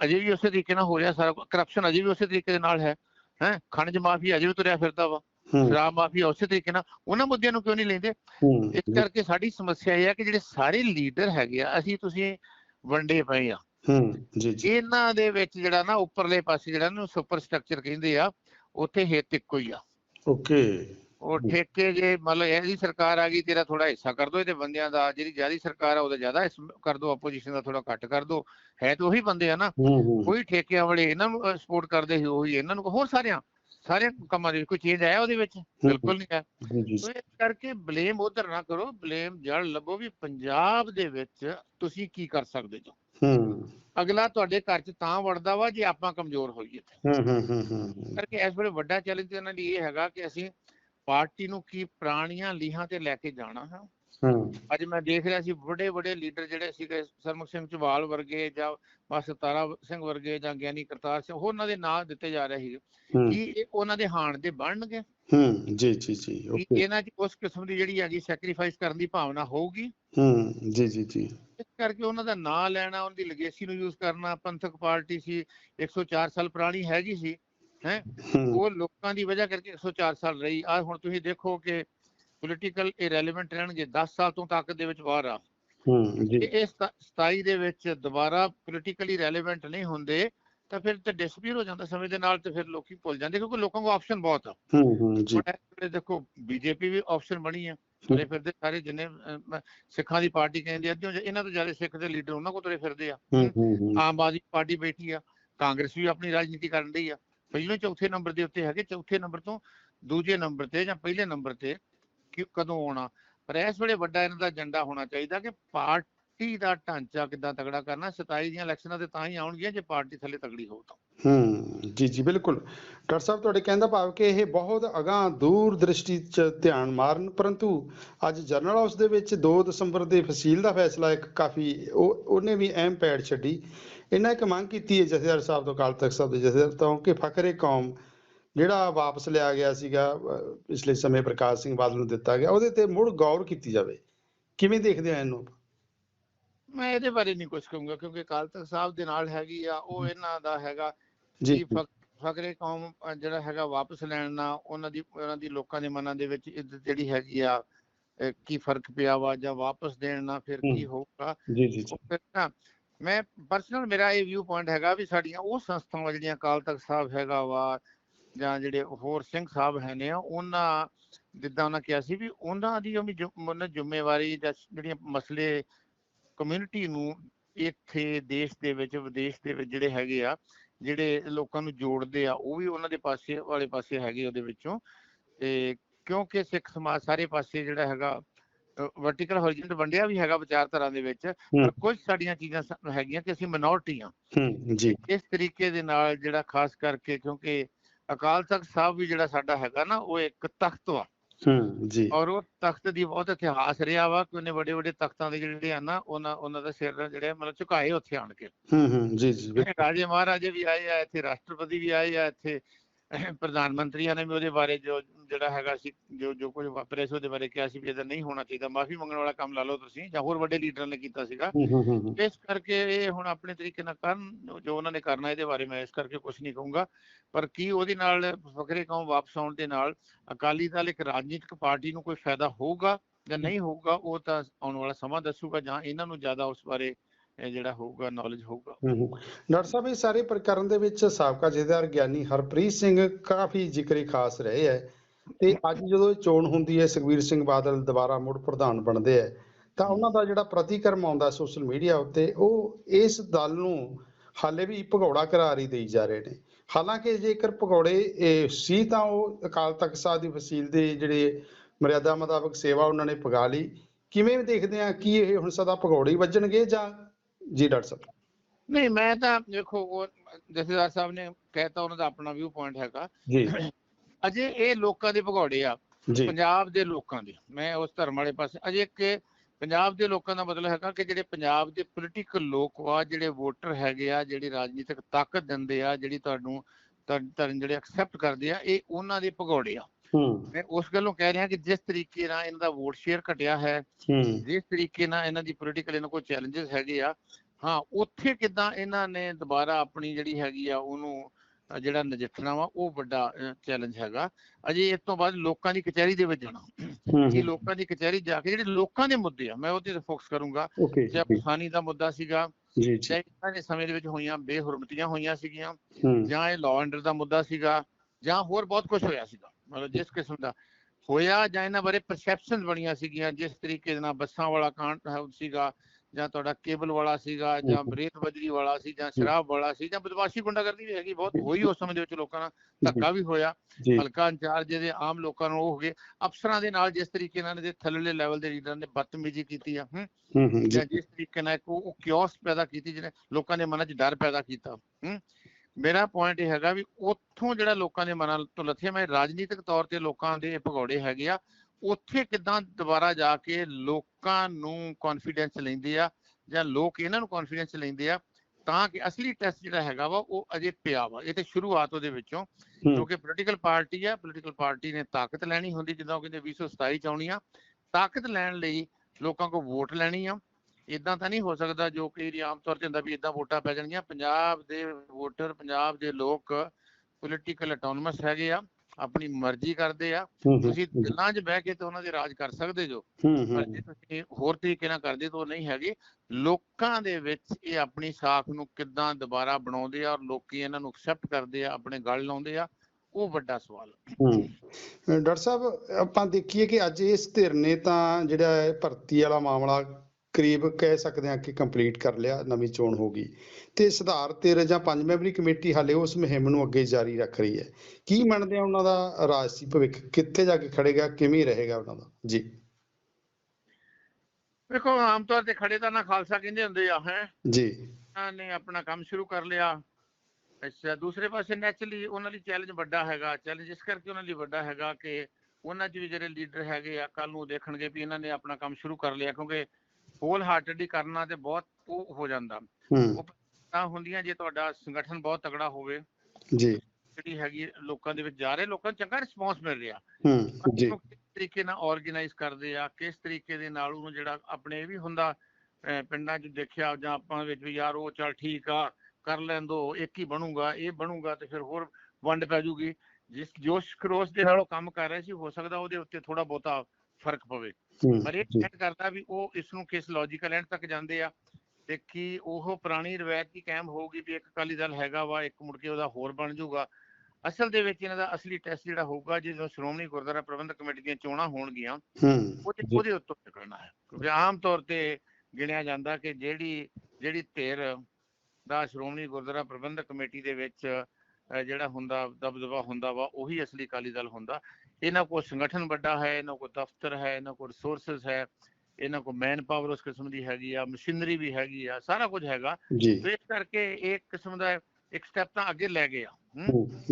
Speaker 2: ਅਜੇ ਵੀ ਉਸੇ ਤਰੀਕੇ ਨਾਲ ਹੋ ਰਿਹਾ ਸਾਰਾ ਕਰਪਸ਼ਨ ਅਜੇ ਵੀ ਉਸੇ ਤਰੀਕੇ ਦੇ ਨਾਲ ਹੈ। ਹੈ? ਖਣਜ ਮਾਫੀ ਅਜੇ ਵੀ ਤੁਰਿਆ ਫਿਰਦਾ ਵਾ। ਸ਼ਰਾਬ ਮਾਫੀਆ ਉਸੇ ਤਰੀਕੇ ਨਾਲ ਉਹਨਾਂ ਮੁੱਦਿਆਂ ਨੂੰ ਕਿਉਂ ਨਹੀਂ ਲੈਂਦੇ? ਇਸ ਕਰਕੇ ਸਾਡੀ ਸਮੱਸਿਆ ਇਹ ਹੈ ਕਿ ਜਿਹੜੇ ਸਾਰੇ ਲੀਡਰ ਹੈਗੇ ਆ ਅਸੀਂ ਤੁਸੀਂ ਵੰਡੇ ਪਏ ਆ।
Speaker 1: ਹੂੰ। ਜੀ ਜੀ।
Speaker 2: ਇਹਨਾਂ ਦੇ ਵਿੱਚ ਜਿਹੜਾ ਨਾ ਉੱਪਰਲੇ ਪਾਸੇ ਜਿਹੜਾ ਨੂੰ ਸੁਪਰ ਸਟਰਕਚਰ ਕਹਿੰਦੇ ਆ ਉੱਥੇ ਹਿੱਤ ਇੱਕੋ ਹੀ ਆ।
Speaker 1: ਓਕੇ।
Speaker 2: ਉਹ ਠੇਕੇ ਜੇ ਮਤਲਬ ਇਹਦੀ ਸਰਕਾਰ ਆ ਗਈ ਤੇਰਾ ਥੋੜਾ ਹਿੱਸਾ ਕਰ ਦੋ ਇਹਦੇ ਬੰਦਿਆਂ ਦਾ ਜਿਹੜੀ ਜਿਆਦੀ ਸਰਕਾਰ ਆ ਉਹਦਾ ਜ਼ਿਆਦਾ ਕਰ ਦੋ ਆਪੋਜੀਸ਼ਨ ਦਾ ਥੋੜਾ ਘੱਟ ਕਰ ਦੋ। ਹੈ ਤਾਂ ਉਹੀ ਬੰਦੇ ਆ ਨਾ। ਕੋਈ ਠੇਕਿਆਂ ਵਾਲੇ ਇਹਨਾਂ ਨੂੰ ਸਪੋਰਟ ਕਰਦੇ ਸੀ ਉਹੀ ਇਹਨਾਂ ਨੂੰ ਹੋਰ ਸਾਰਿਆਂ ਸਾਰੇ ਕੰਮਾਂ ਦੇ ਵਿੱਚ ਕੋਈ ਚੇਂਜ ਆਇਆ ਉਹਦੇ ਵਿੱਚ? ਬਿਲਕੁਲ। ਨਹੀਂ ਆਇਆ।
Speaker 1: ਜੀ ਜੀ।
Speaker 2: ਸੋ ਇਸ ਕਰਕੇ ਬਲੇਮ ਉਧਰ ਨਾ ਕਰੋ ਬਲੇਮ ਜੜ ਲੱਭੋ ਵੀ ਪੰਜਾਬ ਦੇ ਵਿੱਚ ਤੁਸੀਂ ਕੀ ਕਰ ਸਕਦੇ ਹੋ।
Speaker 1: ਹੂੰ।
Speaker 2: ਅਗਲਾ ਤੁਹਾਡੇ ਘਰ 'ਚ ਤਾਂ ਵੜਦਾ ਵਾ ਜੇ ਆਪਾਂ ਕਮਜ਼ੋਰ ਹੋਈਏ
Speaker 1: ਹੂੰ ਹੂੰ ਹੂੰ
Speaker 2: ਕਰਕੇ ਇਸ ਵੇਲੇ ਵੱਡਾ ਚੈਲੰਜ ਇਹਨਾਂ ਲਈ ਇਹ ਹੈਗਾ ਕਿ ਅਸੀਂ ਪਾਰਟੀ ਨੂੰ ਕੀ ਪੁਰਾਣੀਆਂ ਲੀਹਾਂ ਤੇ ਲੈ ਕੇ ਜਾਣਾ ਹੈ। ਅੱਜ ਮੈਂ ਦੇਖ ਰਿਹਾ ਸੀ ਵੱਡੇ ਵੱਡੇ ਲੀਡਰ ਜਿਹੜੇ ਸੀਗੇ ਸਰਮੁਖ ਸਿੰਘ ਝਵਾਲ ਵਰਗੇ ਜਾਂ ਬਸ ਤਾਰਾ ਸਿੰਘ ਵਰਗੇ ਜਾਂ ਗਿਆਨੀ ਕਰਤਾਰ ਸਿੰਘ ਉਹਨਾਂ ਦੇ ਨਾਂ ਦਿੱਤੇ ਜਾ ਰਹੇ ਸੀ
Speaker 1: ਹੂੰ।
Speaker 2: ਕੀ ਇਹ ਉਹਨਾਂ ਦੇ ਹਾਣ ਦੇ ਬਣਨਗੇ?
Speaker 1: ਹੂੰ ਜੀ ਜੀ ਜੀ ਓਕੇ।
Speaker 2: ਇਹਨਾਂ 'ਚ ਉਸ ਕਿਸਮ ਦੀ ਜਿਹੜੀ ਹੈਗੀ ਸੈਕਰੀਫਾਈਸ ਕਰਨ ਦੀ ਭਾਵਨਾ ਹੋਊਗੀ?
Speaker 1: ਹੂੰ ਜੀ ਜੀ ਜੀ।
Speaker 2: ਇਸ ਕਰਕੇ ਉਹਨਾਂ ਦਾ ਨਾਂ ਲੈਣਾ ਉਹਨਾਂ ਦੀ ਲੈਗੇਸੀ ਨੂੰ ਯੂਜ਼ ਕਰਨਾ ਪੰਥਕ ਪਾਰਟੀ ਸੀ 104 ਸਾਲ ਪੁਰਾਣੀ ਹੈਗੀ ਸੀ। ਹੈ। ਉਹ ਲੋਕਾਂ ਦੀ ਵਜ੍ਹਾ ਕਰਕੇ 104 ਸਾਲ ਰਹੀ। ਆ ਹੁਣ ਤੁਸੀਂ ਦੇਖੋ ਕਿ ਪੋਲੀਟੀਕਲ ਇਰੈਲੇਵੈਂਟ ਰਹਿਣਗੇ। 10 ਸਾਲ ਤੋਂ ਤਾਕਤ ਦੇ ਵਿੱਚ ਬਾਹਰ ਆ।
Speaker 1: ਹੂੰ ਜੀ।
Speaker 2: ਤੇ ਇਹ 27 ਦੇ ਵਿੱਚ ਦੁਬਾਰਾ ਪੋਲੀਟੀਕਲੀ ਰੈਲੇਵੈਂਟ ਨਹੀਂ ਹੁੰਦੇ ਤਾਂ ਫਿਰ ਤੇ ਡਿਸਪੀਅਰ ਹੋ ਜਾਂਦਾ ਸਮੇਂ ਦੇ ਨਾਲ ਤੇ ਫਿਰ ਲੋਕੀ ਭੁੱਲ ਜਾਂਦੇ ਕਿਉਂਕਿ ਲੋਕਾਂ ਕੋਲ ਆਪਸ਼ਨ ਬਹੁਤ ਆ।
Speaker 1: ਹੂੰ ਹੂੰ ਜੀ।
Speaker 2: ਦੇਖੋ ਬੀਜੇਪੀ ਵੀ ਆਪਸ਼ਨ ਬਣੀ ਆ। ਤੁਰੇ ਫਿਰਦੇ ਸਾਰੇ ਜਿੰਨੇ ਸਿੱਖਾਂ ਦੀ ਪਾਰਟੀ ਕਹਿੰਦੇ ਜ- ਇਹਨਾਂ ਤੋਂ ਜ਼ਿਆਦਾ ਸਿੱਖ ਦੇ ਲੀਡਰ ਉਹਨਾਂ ਕੋਲ ਤੁਰੇ ਫਿਰਦੇ ਆ।
Speaker 1: ਹੂੰ ਹੂੰ ਹੂੰ।
Speaker 2: ਆਮ ਆਦਮੀ ਪਾਰਟੀ ਬੈਠੀ ਆ। ਕਾਂਗਰਸ ਵੀ ਆਪਣੀ ਰਾਜਨੀਤੀ ਕਰਨ ਰਹੀ ਆ। ਪਹਿਲੇ ਚੌਥੇ ਨੰਬਰ ਦੇ ਉੱਤੇ ਹੈਗੇ, ਚੌਥੇ ਨੰਬਰ ਤੋਂ ਦੂਜੇ ਨੰਬਰ ਤੇ ਜਾਂ ਪਹਿਲੇ ਨੰਬਰ ਤੇ ਕਦੋਂ ਆਉਣਾ। ਪਰ ਇਸ ਵੇਲੇ ਵੱਡਾ ਇਹਨਾਂ ਦਾ ਏਜੰਡਾ ਹੋਣਾ ਚਾਹੀਦਾ ਕਿ ਪਾਰਟੀ ਦਾ ਢਾਂਚਾ ਕਿੱਦਾਂ ਤਗੜਾ ਕਰਨਾ 27 ਦੀਆਂ ਇਲੈਕਸ਼ਨਾਂ ਤੇ ਤਾਂ ਹੀ ਆਉਣਗੀਆਂ ਜੇ ਪਾਰਟੀ ਥੱਲੇ ਤਗੜੀ ਹੋਊ ਤਾਂ।
Speaker 1: ਹੂੰ, ਜੀ ਜੀ, ਬਿਲਕੁਲ। ਡਾਕਟਰ ਸਾਹਿਬ, ਤੁਹਾਡੇ ਕਹਿਣ ਦਾ ਭਾਵ ਕਿ ਇਹ ਬਹੁਤ ਅਗਾਂਹ ਦੂਰ ਦ੍ਰਿਸ਼ਟੀ ਚ ਧਿਆਨ ਮਾਰਨ, ਪਰੰਤੂ ਅੱਜ ਜਰਨਲ ਹਾਊਸ ਦੇ ਵਿੱਚ 2 ਦਸੰਬਰ ਦੇ ਫਸੀਲ ਦਾ ਫੈਸਲਾ ਇੱਕ ਕਾਫੀ ਉਹਨੇ ਵੀ ਅਹਿਮ ਪੈੜ ਛੱਡੀ। ਇਹਨਾਂ ਇੱਕ ਮੰਗ ਕੀਤੀ ਹੈ ਜਥੇਦਾਰ ਸਾਹਿਬ ਤੋਂ ਅਕਾਲ ਤਖਤ ਸਾਹਿਬ ਦੇ ਜਥੇਦਾਰ ਤੋਂ ਕਿ ਫਖਰੇ ਕੌਮ ਜਿਹੜਾ ਵਾਪਸ ਲਿਆ ਗਿਆ ਸੀਗਾ ਪਿਛਲੇ ਸਮੇਂ ਪ੍ਰਕਾਸ਼ ਸਿੰਘ ਬਾਦਲ ਨੂੰ ਦਿੱਤਾ ਗਿਆ ਉਹਦੇ ਤੇ ਮੁੜ ਗੌਰ ਕੀਤੀ ਜਾਵੇ। ਕਿਵੇਂ ਦੇਖਦੇ ਹੋ ਇਹਨੂੰ?
Speaker 2: ਮੈਂ ਇਹਦੇ ਬਾਰੇ ਨਹੀਂ ਕੁਝ ਕਹੂੰਗਾ ਕਿਉਂਕਿ ਅਕਾਲ ਤਖਤ ਸਾਹਿਬ ਦੇ ਨਾਲ ਹੈਗੀ ਆ ਉਹ ਇਹਨਾਂ ਦਾ ਹੈਗਾ
Speaker 1: ਜੀ।
Speaker 2: ਫਕਰੇ ਕੌਮ ਜਿਹੜਾ ਹੈਗਾ ਵਾਪਸ ਲੈਣ ਨਾਲ ਉਹਨਾਂ ਦੀ ਉਹਨਾਂ ਦੀ ਲੋਕਾਂ ਦੇ ਮਨਾਂ ਦੇ ਵਿੱਚ ਜਿਹੜੀ ਹੈਗੀ ਆ ਕੀ ਫ਼ਰਕ ਪਿਆ ਵਾ ਜਾਂ ਵਾਪਸ ਦੇਣ ਨਾਲ ਫਿਰ ਕੀ। ਹੋਊਗਾ।
Speaker 1: ਜੀ ਜੀ
Speaker 2: ਫਿਰ ਨਾ ਮੈਂ ਪਰਸਨਲ ਮੇਰਾ ਇਹ ਵਿਊ ਪੁਆਇੰਟ ਹੈਗਾ ਵੀ ਸਾਡੀਆਂ ਉਹ ਸੰਸਥਾਵਾਂ ਜਿਹੜੀਆਂ ਅਕਾਲ ਤਖਤ ਸਾਹਿਬ ਹੈਗਾ ਵਾ ਜਾਂ ਜਿਹੜੇ ਹੋਰ ਸਿੰਘ ਸਾਹਿਬ ਹੈ ਨੇ ਉਹਨਾਂ ਜਿੱਦਾਂ ਉਹਨਾਂ ਕਿਹਾ ਸੀ ਵੀ ਉਹਨਾਂ ਦੀ ਵੀ ਜ਼ਿੰਮੇਵਾਰੀ ਜਾਂ ਜਿਹੜੀਆਂ ਮਸਲੇ ਕਮਿਊਨਿਟੀ ਨੂੰ ਇੱਥੇ ਦੇਸ਼ ਦੇ ਵਿੱਚ, ਵਿਦੇਸ਼ ਦੇ ਵਿੱਚ ਜਿਹੜੇ ਹੈਗੇ ਆ, ਜਿਹੜੇ ਲੋਕਾਂ ਨੂੰ ਜੋੜਦੇ ਆ, ਉਹ ਵੀ ਉਹਨਾਂ ਦੇ ਪਾਸੇ ਵਾਲੇ ਪਾਸੇ ਹੈਗੇ ਉਹਦੇ ਵਿੱਚੋਂ ਤੇ ਕਿਉਂਕਿ ਸਿੱਖ ਸਮਾਜ ਸਾਰੇ ਪਾਸੇ ਜਿਹੜਾ ਹੈਗਾ ਵਰਟੀਕਲ ਹੋਰੀਜ਼ਨ ਵੰਡਿਆ ਵੀ ਹੈਗਾ ਵਿਚਾਰਧਾਰਾ ਦੇ ਵਿੱਚ ਪਰ ਕੁਝ ਸਾਡੀਆਂ ਚੀਜ਼ਾਂ ਹੈਗੀਆਂ ਕਿ ਅਸੀਂ ਮਿਨੋਰਟੀ ਆ।
Speaker 1: ਜੀ।
Speaker 2: ਇਸ ਤਰੀਕੇ ਦੇ ਨਾਲ ਜਿਹੜਾ ਖਾਸ ਕਰਕੇ ਕਿਉਂਕਿ ਅਕਾਲ ਤਖਤ ਸਾਹਿਬ ਵੀ ਜਿਹੜਾ ਸਾਡਾ ਹੈਗਾ ਨਾ ਉਹ ਇੱਕ ਤਖਤ ਵਾ।
Speaker 1: ਹੂੰ ਜੀ।
Speaker 2: ਔਰ ਉਹ ਤਖਤ ਦੀ ਬਹੁਤ ਇਤਿਹਾਸ ਰਿਹਾ ਵਾ ਕਿ ਉਹਨੇ ਵੱਡੇ ਵੱਡੇ ਤਖਤਾਂ ਦੇ ਜਿਹੜੇ ਆ ਨਾ ਉਹਨਾਂ ਉਹਨਾਂ ਦਾ ਸਿਰ ਜਿਹੜੇ ਮਤਲਬ ਝੁਕਾਏ ਉੱਥੇ ਆਣ ਕੇ।
Speaker 1: ਹੂੰ ਹੂੰ ਜੀ ਜੀ।
Speaker 2: ਰਾਜੇ ਮਹਾਰਾਜੇ ਵੀ ਆਏ ਆ ਇੱਥੇ ਰਾਸ਼ਟਰਪਤੀ ਵੀ ਆਏ ਆ ਇੱਥੇ [coughs] ਪ੍ਰਧਾਨ ਮੰਤਰੀਆਂ ਨੇ ਵੀ ਉਹਦੇ ਬਾਰੇ ਜੋ ਜਿਹੜਾ ਹੈਗਾ ਸੀ ਜੋ ਜੋ ਕੁਝ ਵਾਪਰਿਆ ਸੀ ਉਹਦੇ ਬਾਰੇ ਕਿਹਾ ਸੀ ਵੀ ਇਹਦਾ ਨਹੀਂ ਹੋਣਾ ਚਾਹੀਦਾ ਮਾਫੀ ਮੰਗਣ ਵਾਲਾ ਕੰਮ ਲਾ ਲਓ ਤੁਸੀਂ ਜਾਂ ਹੋਰ ਵੱਡੇ ਲੀਡਰਾਂ ਨੇ ਕੀਤਾ ਸੀਗਾ। ਇਸ ਕਰਕੇ ਇਹ ਹੁਣ ਆਪਣੇ ਤਰੀਕੇ ਨਾਲ ਕਰਨ ਜੋ ਉਹਨਾਂ ਨੇ ਕਰਨਾ ਇਹਦੇ ਬਾਰੇ ਮੈਂ ਇਸ ਕਰਕੇ ਕੁਝ ਨਹੀਂ ਕਹੂੰਗਾ ਪਰ ਕੀ ਉਹਦੇ ਨਾਲ ਫਕਰੇ ਕੌਮ ਵਾਪਸ ਆਉਣ ਦੇ ਨਾਲ ਅਕਾਲੀ ਦਲ ਇੱਕ ਰਾਜਨੀਤਿਕ ਪਾਰਟੀ ਨੂੰ ਕੋਈ ਫਾਇਦਾ ਹੋਊਗਾ ਜਾਂ ਨਹੀਂ ਹੋਊਗਾ ਉਹ ਤਾਂ ਆਉਣ ਵਾਲਾ ਸਮਾਂ ਦੱਸੂਗਾ ਜਾਂ ਇਹਨਾਂ ਨੂੰ ਜ਼ਿਆਦਾ ਉਸ ਬਾਰੇ ਇਹ ਜਿਹੜਾ ਹੋਊਗਾ ਨੌਲੇਜ ਹੋਊਗਾ।
Speaker 1: ਡਾਕਟਰ ਸਾਹਿਬ ਇਹ ਸਾਰੇ ਪ੍ਰਕਰਨ ਦੇ ਵਿੱਚ ਸਾਬਕਾ ਜਥੇਦਾਰ ਗਿਆਨੀ ਹਰਪ੍ਰੀਤ ਸਿੰਘ ਕਾਫੀ ਜ਼ਿਕਰੀ ਖਾਸ ਰਹੇ ਹੈ ਤੇ ਅੱਜ ਜਦੋਂ ਚੋਣ ਹੁੰਦੀ ਹੈ ਸੁਖਬੀਰ ਸਿੰਘ ਬਾਦਲ ਦੁਬਾਰਾ ਮੁੜ ਪ੍ਰਧਾਨ ਬਣਦੇ ਹੈ ਤਾਂ ਉਹਨਾਂ ਦਾ ਜਿਹੜਾ ਪ੍ਰਤੀਕਰਮ ਆਉਂਦਾ ਸੋਸ਼ਲ ਮੀਡੀਆ ਉੱਤੇ ਉਹ ਇਸ ਦਲ ਨੂੰ ਹਾਲੇ ਵੀ ਭਗੌੜਾ ਕਰਾਰ ਹੀ ਦੇਈ ਜਾ ਰਹੇ ਨੇ। ਹਾਲਾਂਕਿ ਜੇਕਰ ਭਗੌੜੇ ਇਹ ਸੀ ਤਾਂ ਉਹ ਅਕਾਲ ਤਖਤ ਸਾਹਿਬ ਦੀ ਵਸੀਲ ਦੇ ਜਿਹੜੇ ਮਰਿਆਦਾ ਮੁਤਾਬਕ ਸੇਵਾ ਉਹਨਾਂ ਨੇ ਪਗਾ ਲਈ। ਕਿਵੇਂ ਦੇਖਦੇ ਆ ਕੀ ਇਹ ਹੁਣ ਸਦਾ ਭਗੌੜੇ ਹੀ ਵੱਜਣਗੇ ਜਾਂ ਜੀ ਡਾਕਟਰ ਸਾਹਿਬ।
Speaker 2: ਨਹੀਂ ਮੈਂ ਤਾਂ ਦੇਖੋ ਜਥੇਦਾਰ ਸਾਹਿਬ ਨੇ ਕਹਿਤਾ ਉਹਨਾਂ ਦਾ ਆਪਣਾ ਵਿਊ ਪੁਆਇੰਟ ਹੈਗਾ।
Speaker 1: ਜੀ।
Speaker 2: ਅਜੇ ਇਹ ਲੋਕਾਂ ਦੇ ਭਗੌੜੇ ਆ ਪੰਜਾਬ ਦੇ ਲੋਕਾਂ ਦੇ। ਮੈਂ ਉਸ ਧਰਮ ਵਾਲੇ ਪਾਸੇ ਅਜੇ ਕਿ ਪੰਜਾਬ ਦੇ ਲੋਕਾਂ ਦਾ ਮਤਲਬ ਹੈਗਾ ਕਿ ਜਿਹੜੇ ਪੰਜਾਬ ਦੇ ਪੋਲੀਟੀਕਲ ਲੋਕ ਆ ਜਿਹੜੇ ਵੋਟਰ ਹੈਗੇ ਆ ਜਿਹੜੀ ਰਾਜਨੀਤਿਕ ਤਾਕਤ ਦਿੰਦੇ ਆ ਜਿਹੜੀ ਤੁਹਾਨੂੰ ਧਰਮ ਜਿਹੜੇ ਐਕਸੈਪਟ ਕਰਦੇ ਆ ਇਹ ਉਹਨਾਂ ਦੇ ਭਗੌੜੇ ਆ। ਮੈਂ ਉਸ ਗੱਲੋਂ ਕਹਿ ਰਿਹਾ ਕਿ ਜਿਸ ਤਰੀਕੇ ਨਾਲ ਇਹਨਾਂ ਦਾ ਵੋਟ ਸ਼ੇਅਰ ਘਟਿਆ ਹੈ ਜਿਸ ਤਰੀਕੇ ਨਾਲ ਇਹਨਾਂ ਦੀ ਪੋਲੀਟੀਕਲ ਇਹਨਾਂ ਕੋਲ ਚੈਲੰਜਸ ਹੈਗੇ ਆ ਹਾਂ ਉੱਥੇ ਕਿਦਾਂ ਇਹਨਾਂ ਨੇ ਦੁਬਾਰਾ ਆਪਣੀ ਜਿਹੜੀ ਹੈਗੀ ਆ ਉਹਨੂੰ ਜਿਹੜਾ ਨਜਿੱਠਣਾ ਵਾ ਉਹ ਵੱਡਾ ਚੈਲੰਜ ਹੈਗਾ। ਅਜੇ ਇਸ ਤੋਂ ਬਾਅਦ ਲੋਕਾਂ ਦੀ ਕਚਹਿਰੀ ਦੇ ਵਿੱਚ ਜਾਣਾ। ਕਿ ਲੋਕਾਂ ਦੀ ਕਚਹਿਰੀ ਜਾ ਕੇ ਜਿਹੜੇ ਲੋਕਾਂ ਦੇ ਮੁੱਦੇ ਆ ਮੈਂ ਉਹਦੇ ਤੇ ਫੋਕਸ ਕਰੂੰਗਾ। ਚਾਹੇ ਕਿਸਾਨੀ ਦਾ ਮੁੱਦਾ ਸੀਗਾ
Speaker 1: ਜੀ ਜੀ।
Speaker 2: ਚਾਹੇ ਇਹਨਾਂ ਦੇ ਸਮੇਂ ਦੇ ਵਿੱਚ ਹੋਈਆਂ ਬੇਹੁਰਮਤੀਆਂ ਹੋਈਆਂ ਸੀਗੀਆਂ ਜਾਂ ਇਹ ਲਾਅ ਐਂਡਰ ਦਾ ਮੁੱਦਾ ਸੀਗਾ ਜਾਂ ਹੋਰ ਬਹੁਤ ਕੁਝ ਹੋਇਆ ਸੀਗਾ। ਮਤਲਬ ਜਿਸ ਕਿਸਮ ਦਾ। ਹੋਇਆ ਜਾਂ ਇਹਨਾਂ ਬਾਰੇ ਪਰਸੈਪਸ਼ਨਸ ਬਣੀਆਂ ਸੀਗੀਆਂ ਜਿਸ ਤਰੀਕੇ ਦੇ ਨਾਲ ਬੱਸਾਂ ਵਾਲਾ ਕਾਂਡ ਸੀਗਾ ਜਾਂ ਤੁਹਾਡਾ ਕੇਬਲ ਵਾਲਾ ਸੀਗਾ ਜਾਂ। ਰੇਤ ਬਜਰੀ ਵਾਲਾ ਸੀ ਜਾਂ ਸ਼ਰਾਬ ਵਾਲਾ ਸੀ ਜਾਂ ਬਦਮਾਸ਼ੀ ਗੁੰਡਾਗਰਦੀ ਵੀ ਹੈਗੀ ਬਹੁਤ ਹੋਈ ਉਸ ਸਮੇਂ ਦੇ ਵਿੱਚ ਲੋਕਾਂ ਨਾਲ ਧੱਕਾ ਵੀ ਹੋਇਆ। ਹਲਕਾ ਇੰਚਾਰਜ ਦੇ ਆਮ ਲੋਕਾਂ ਨੂੰ ਉਹ ਹੋ ਗਏ। ਅਫਸਰਾਂ ਦੇ ਨਾਲ ਜਿਸ ਤਰੀਕੇ ਨਾਲ ਇਹਦੇ ਥੱਲੇਲੇ ਲੈਵਲ ਦੇ ਲੀਡਰਾਂ ਨੇ ਬਦਤਮੀਜ਼ੀ ਕੀਤੀ ਆ
Speaker 1: ਜੀ।
Speaker 2: ਜਿਸ ਤਰੀਕੇ ਨਾਲ ਉਹ ਕਿਓਸ ਪੈਦਾ ਕੀਤੀ ਜਿਹਨੇ ਲੋਕਾਂ ਦੇ ਮਨਾਂ 'ਚ ਡਰ ਪੈਦਾ ਕੀਤਾ ਹੂੰ। ਮੇਰਾ ਪੁਆਇੰਟ ਇਹ ਹੈਗਾ ਵੀ ਉੱਥੋਂ ਜਿਹੜਾ ਲੋਕਾਂ ਦੇ ਮਨਾਂ ਤੋਂ ਲੱਥਿਆ ਮੈਂ ਰਾਜਨੀਤਿਕ ਤੌਰ ਤੇ ਲੋਕਾਂ ਦੇ ਭਗੌੜੇ ਹੈਗੇ ਆ ਉੱਥੇ ਕਿਦਾਂ ਦੁਬਾਰਾ ਜਾ ਕੇ ਲੋਕਾਂ ਨੂੰ ਕੌਨਫੀਡੈਂਸ ਲੈਂਦੇ ਆ ਜਾਂ ਲੋਕ ਇਹਨਾਂ ਨੂੰ ਕੌਨਫੀਡੈਂਸ ਲੈਂਦੇ ਆ ਤਾਂ ਕਿ ਅਸਲੀ ਟੈਸਟ ਜਿਹੜਾ ਹੈਗਾ ਵਾ ਉਹ ਅਜੇ ਪਿਆ ਵਾ। ਇਹ ਤੇ ਸ਼ੁਰੂਆਤ ਉਹਦੇ ਵਿੱਚੋਂ ਕਿਉਂਕਿ ਪੋਲੀਟੀਕਲ ਪਾਰਟੀ ਆ ਪੋਲੀਟੀਕਲ ਪਾਰਟੀ ਨੇ ਤਾਕਤ ਲੈਣੀ ਹੁੰਦੀ ਜਿੱਦਾਂ ਉਹ ਕਹਿੰਦੇ 2027 ਚ ਆਉਣੀ ਆ ਤਾਕਤ ਲੈਣ ਲਈ ਲੋਕਾਂ ਕੋਲ ਵੋਟ ਲੈਣੀ ਆ ਇਦਾਂ ਤਾਂ ਨਹੀਂ ਹੋ ਸਕਦਾ ਜੋ ਕਿ ਆਮ ਤੌਰ ਤੇ ਹੁੰਦਾ ਵੀ ਇਦਾਂ ਵੋਟਾਂ ਪੈ ਜਾਣਗੀਆਂ। ਪੰਜਾਬ ਦੇ ਵੋਟਰ ਪੰਜਾਬ ਦੇ ਲੋਕ ਪੋਲੀਟੀਕਲ ਅਟੋਨਮਸ ਹੈਗੇ ਆ ਆਪਣੀ ਮਰਜ਼ੀ ਕਰਦੇ ਆ। ਤੁਸੀਂ ਦਿਲਾਂ 'ਚ ਬਹਿ ਕੇ ਤੇ ਉਹਨਾਂ ਦੇ ਰਾਜ ਕਰ ਸਕਦੇ ਜੋ।
Speaker 1: ਹੂੰ
Speaker 2: ਪਰ
Speaker 1: ਹੂੰ।
Speaker 2: ਜੇ ਤੁਸੀਂ ਹੋਰ ਤਰੀਕੇ ਨਾਲ ਕਰਦੇ ਤਾਂ ਉਹ ਨਹੀਂ ਹੈਗੇ। ਲੋਕਾਂ ਦੇ ਵਿੱਚ ਇਹ ਆਪਣੀ ਸਾਖ ਨੂੰ ਕਿੱਦਾਂ ਦੁਬਾਰਾ ਬਣਾਉਂਦੇ ਆ ਔਰ ਲੋਕੀ ਇਹਨਾਂ ਨੂੰ ਐਕਸੈਪਟ ਕਰਦੇ ਆ ਆਪਣੇ ਗਲ ਲਾਉਂਦੇ ਆ ਉਹ ਵੱਡਾ ਸਵਾਲ
Speaker 1: ਡਾਕਟਰ ਸਾਹਿਬ ਆਪਾਂ ਦੇਖੀਏ ਕਿ ਅੱਜ ਇਸ ਧਿਰ ਨੇ ਤਾਂ ਜਿਹੜਾ ਭਰਤੀ ਵਾਲਾ ਮਾਮਲਾ ਕਰੀਬ ਕਹਿ ਸਕਦੇ ਹਾਂ ਕਿ ਕੰਪਲੀਟ ਕਰ ਲਿਆ ਨਵੀਂ ਚੋਣ ਹੋ ਗਈ। ਤੇ ਸੁਧਾਰ ਧਿਰ ਜਾਂ ਪੰਜ ਮੈਂਬਰੀ ਕਮੇਟੀ ਹਾਲੇ ਉਸ ਮੁਹਿੰਮ ਨੂੰ ਅੱਗੇ ਜਾਰੀ ਰੱਖ ਰਹੀ ਹੈ। ਕੀ ਮੰਨਦੇ ਆ ਉਹਨਾਂ ਦਾ ਰਾਜਸੀ ਭਵਿੱਖ? ਕਿੱਥੇ ਜਾ ਕੇ ਖੜੇਗਾ ਕਿਵੇਂ ਰਹੇਗਾ ਉਹਨਾਂ ਦਾ? ਜੀ।
Speaker 2: ਵੇਖੋ ਆਮ ਤੌਰ ਤੇ ਖੜੇ ਤਾਂ ਨਾ ਖਾਲਸਾ ਕਹਿੰਦੇ ਹੁੰਦੇ ਆ ਹੈ?
Speaker 1: ਜੀ।
Speaker 2: ਉਹਨਾਂ ਨੇ ਆਪਣਾ ਕੰਮ ਸ਼ੁਰੂ ਕਰ ਲਿਆ। ਅੱਛਾ ਦੂਸਰੇ ਪਾਸੇ ਨੈਚੁਰਲੀ ਉਹਨਾਂ ਲਈ ਚੈਲੰਜ ਵੱਡਾ ਹੈਗਾ। ਚੈਲੰਜ ਇਸ ਕਰਕੇ ਉਹਨਾਂ ਲਈ ਵੱਡਾ ਹੈਗਾ ਕਿ ਉਹਨਾਂ 'ਚ ਵੀ ਜਿਹੜੇ ਲੀਡਰ ਹੈਗੇ ਆ ਕੱਲ ਨੂੰ ਦੇਖਣਗੇ ਵੀ ਇਹਨਾਂ ਨੇ ਆਪਣਾ ਕੰਮ ਸ਼ੁਰੂ ਕਰ ਲਿਆ ਕਿਉਂਕਿ ਹੋਲ ਹਾਰਟਡਲੀ ਕਰਨਾ ਤੇ ਬਹੁਤ ਉਹ ਹੋ ਜਾਂਦਾ।
Speaker 1: ਹੂੰ।
Speaker 2: ਤਾਂ ਹੁੰਦੀਆਂ ਜੇ ਤੁਹਾਡਾ ਸੰਗਠਨ ਬਹੁਤ ਤਗੜਾ ਹੋਵੇ।
Speaker 1: ਜੀ।
Speaker 2: ਜਿਹੜੀ ਹੈਗੀ ਲੋਕਾਂ ਦੇ ਵਿੱਚ ਜਾ ਰਹੇ ਲੋਕਾਂ ਨੂੰ ਚੰਗਾ ਰਿਸਪੌਂਸ ਮਿਲ ਰਿਹਾ।
Speaker 1: ਹੂੰ ਜੀ।
Speaker 2: ਕਿਸ ਤਰੀਕੇ ਨਾਲ ਆਰਗੇਨਾਈਜ਼ ਕਰਦੇ ਆ ਕਿਸ ਤਰੀਕੇ ਦੇ ਨਾਲ ਉਹਨੂੰ ਜਿਹੜਾ ਆਪਣੇ ਇਹ ਵੀ ਹੁੰਦਾ ਪਿੰਡਾਂ 'ਚ ਦੇਖਿਆ ਜਾਂ ਆਪਾਂ ਵਿੱਚ ਵੀ ਯਾਰ ਉਹ ਚੱਲ ਠੀਕ ਆ ਕਰ ਲੈਣ ਦੋ ਇੱਕ ਹੀ ਬਣੂਗਾ ਇਹ ਬਣੂਗਾ ਤੇ ਫਿਰ ਹੋਰ ਵੰਡ ਪੈ ਜੂਗੀ। ਜਿਸ ਜੋਸ਼ ਖਰੋਸ਼ ਦੇ ਨਾਲ ਉਹ ਕੰਮ ਕਰ ਰਹੇ ਸੀ ਹੋ ਸਕਦਾ ਉਹਦੇ ਉੱਤੇ ਥੋੜਾ ਬਹੁਤਾ ਫ਼ਰਕ ਪਵੇ। ਪਰ ਇਹ ਡਿਪੈਂਡ ਕਰਦਾ ਵੀ ਉਹ ਇਸ ਨੂੰ ਕਿਸ ਲੌਜੀਕਲ ਐਂਡ ਤੱਕ ਜਾਂਦੇ ਆ ਤੇ ਕੀ ਉਹ ਪੁਰਾਣੀ ਰਵਾਇਤ ਦੀ ਕਾਇਮ ਹੋਊਗੀ ਵੀ ਇੱਕ ਅਕਾਲੀ ਦਲ ਹੈਗਾ ਵਾ ਇੱਕ ਮੁੜ ਕੇ ਉਹਦਾ ਹੋਰ ਬਣ ਜਾਊਗਾ। ਅਸਲ ਦੇ ਵਿੱਚ ਇਹਨਾਂ ਦਾ ਅਸਲੀ ਟੈਸਟ ਜਿਹੜਾ ਹੋਊਗਾ ਜਦੋਂ ਸ਼੍ਰੋਮਣੀ ਗੁਰਦੁਆਰਾ ਪ੍ਰਬੰਧਕ ਕਮੇਟੀ ਦੀਆਂ ਚੋਣਾਂ ਹੋਣਗੀਆਂ ਉਹਦੇ ਉਹਦੇ ਉੱਤੇ ਨਿਕਲਣਾ ਹੈ। ਕਿਉਂਕਿ ਆਮ ਤੌਰ ਤੇ ਗਿਣਿਆ ਜਾਂਦਾ ਕਿ ਜਿਹੜੀ ਜਿਹੜੀ ਧਿਰ ਦਾ ਸ਼੍ਰੋਮਣੀ ਗੁਰਦੁਆਰਾ ਪ੍ਰਬੰਧਕ ਕਮੇਟੀ ਦੇ ਵਿੱਚ ਜਿਹੜਾ ਹੁੰਦਾ ਦਬਦਬਾ ਹੁੰਦਾ ਵਾ ਉਹੀ ਅਸਲੀ ਅਕਾਲੀ ਦਲ ਹੁੰਦਾ। ਇਹਨਾਂ ਕੋਲ ਸੰਗਠਨ ਵੱਡਾ ਹੈ ਇਹਨਾਂ ਕੋਲ ਦਫ਼ਤਰ ਹੈ ਇਹਨਾਂ ਕੋਲ ਰਿਸੋਰਸਸ ਹੈ ਇਹਨਾਂ ਕੋਲ ਮੈਨ ਪਾਵਰ ਉਸ ਕਿਸਮ ਦੀ ਹੈਗੀ ਆ ਮਸ਼ੀਨਰੀ ਵੀ ਹੈਗੀ ਆ ਸਾਰਾ ਕੁਝ ਹੈਗਾ ਇਸ ਕਰਕੇ ਇੱਕ ਕਿਸਮ ਦਾ ਇੱਕ ਸਟੈਪ ਤਾਂ ਅੱਗੇ ਲੈ ਗਏ ਆ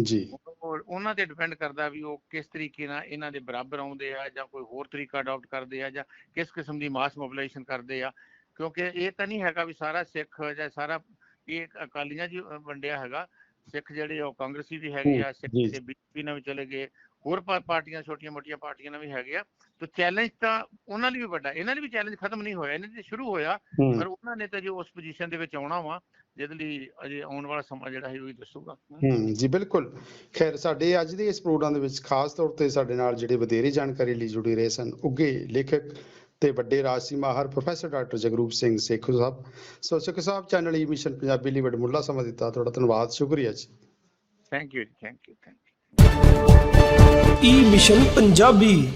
Speaker 1: ਜੀ
Speaker 2: ਉਹ ਉਹ ਉਹਨਾਂ ਤੇ ਡਿਪੈਂਡ ਕਰਦਾ ਵੀ ਉਹ ਕਿਸ ਤਰੀਕੇ ਨਾਲ ਇਹਨਾਂ ਦੇ ਬਰਾਬਰ ਆਉਂਦੇ ਆ ਜਾਂ ਕੋਈ ਹੋਰ ਤਰੀਕਾ ਅਡਾਪਟ ਕਰਦੇ ਆ ਜਾਂ ਕਿਸ ਕਿਸਮ ਦੀ ਮਾਸ ਮੋਬਿਲਾਈਜੇਸ਼ਨ ਕਰਦੇ ਆ ਕਿਉਂਕਿ ਇਹ ਤਾਂ ਨਹੀਂ ਹੈਗਾ ਵੀ ਸਾਰਾ ਸਿੱਖ ਜਾਂ ਸਾਰਾ ਇਹ ਅਕਾਲੀਆਂ ਜੀ ਵੰਡਿਆ ਹੈਗਾ ਸਿੱਖ ਜਿਹੜੇ ਉਹ ਕਾਂਗਰਸੀ ਵੀ ਹੈਗੇ ਆ ਸਿੱਖ। ਤੇ ਬੀਜੇਪੀ ਨਾਲ ਵੀ ਚਲੇ ਗਏ ਹੋਰ ਪਾਰਟੀਆਂ ਛੋਟੀਆਂ ਮੋਟੀਆਂ ਪਾਰਟੀਆਂ ਨਾਲ ਵੀ ਹੈਗੇ ਆ। ਤੇ ਚੈਲੰਜ ਤਾਂ ਉਹਨਾਂ ਲਈ ਵੀ ਵੱਡਾ ਇਹਨਾਂ ਲਈ ਵੀ ਚੈਲੰਜ ਖਤਮ ਨਹੀਂ ਹੋਇਆ ਇਹਨਾਂ ਦੇ ਸ਼ੁਰੂ ਹੋਇਆ। ਪਰ ਉਹਨਾਂ ਨੇ ਤਾਂ ਜੋ ਉਸ ਪੋਜੀਸ਼ਨ ਦੇ ਵਿੱਚ ਆਉਣਾ ਵਾ ਜਿਹਦੇ ਲਈ ਅਜੇ ਆਉਣ ਵਾਲਾ ਸਮਾਂ ਜਿਹੜਾ ਹੈ ਉਹ ਹੀ ਦੱਸੂਗਾ।
Speaker 1: ਹੂੰ ਜੀ ਬਿਲਕੁਲ। ਖੈਰ ਸਾਡੇ ਅੱਜ ਦੇ ਇਸ ਪ੍ਰੋਗਰਾਮ ਦੇ ਵਿੱਚ ਖਾਸ ਤੌਰ ਤੇ ਸਾਡੇ ਨਾਲ ਜਿਹੜੇ ਵਧੇਰੇ ਜਾਣਕਾਰੀ ਲਈ ਜੁੜੇ ਰਹੇ ਸਨ ਉੱਗੇ ਲੇਖਕ ਤੇ ਵੱਡੇ ਰਾਜਸੀ ਮਾਹਰ professor doctor Jagroop Singh Sekhu Sahib. So Sekhu Sahib channel E mission Punjabi ਲਈ ਵੱਡਮੁੱਲਾ ਸਮਾਂ ਦਿੱਤਾ। ਤੁਹਾਡਾ ਧੰਨਵਾਦ ਸ਼ੁਕਰੀਆ ਜੀ।
Speaker 2: Thank you thank you thank you
Speaker 3: E mission Punjabi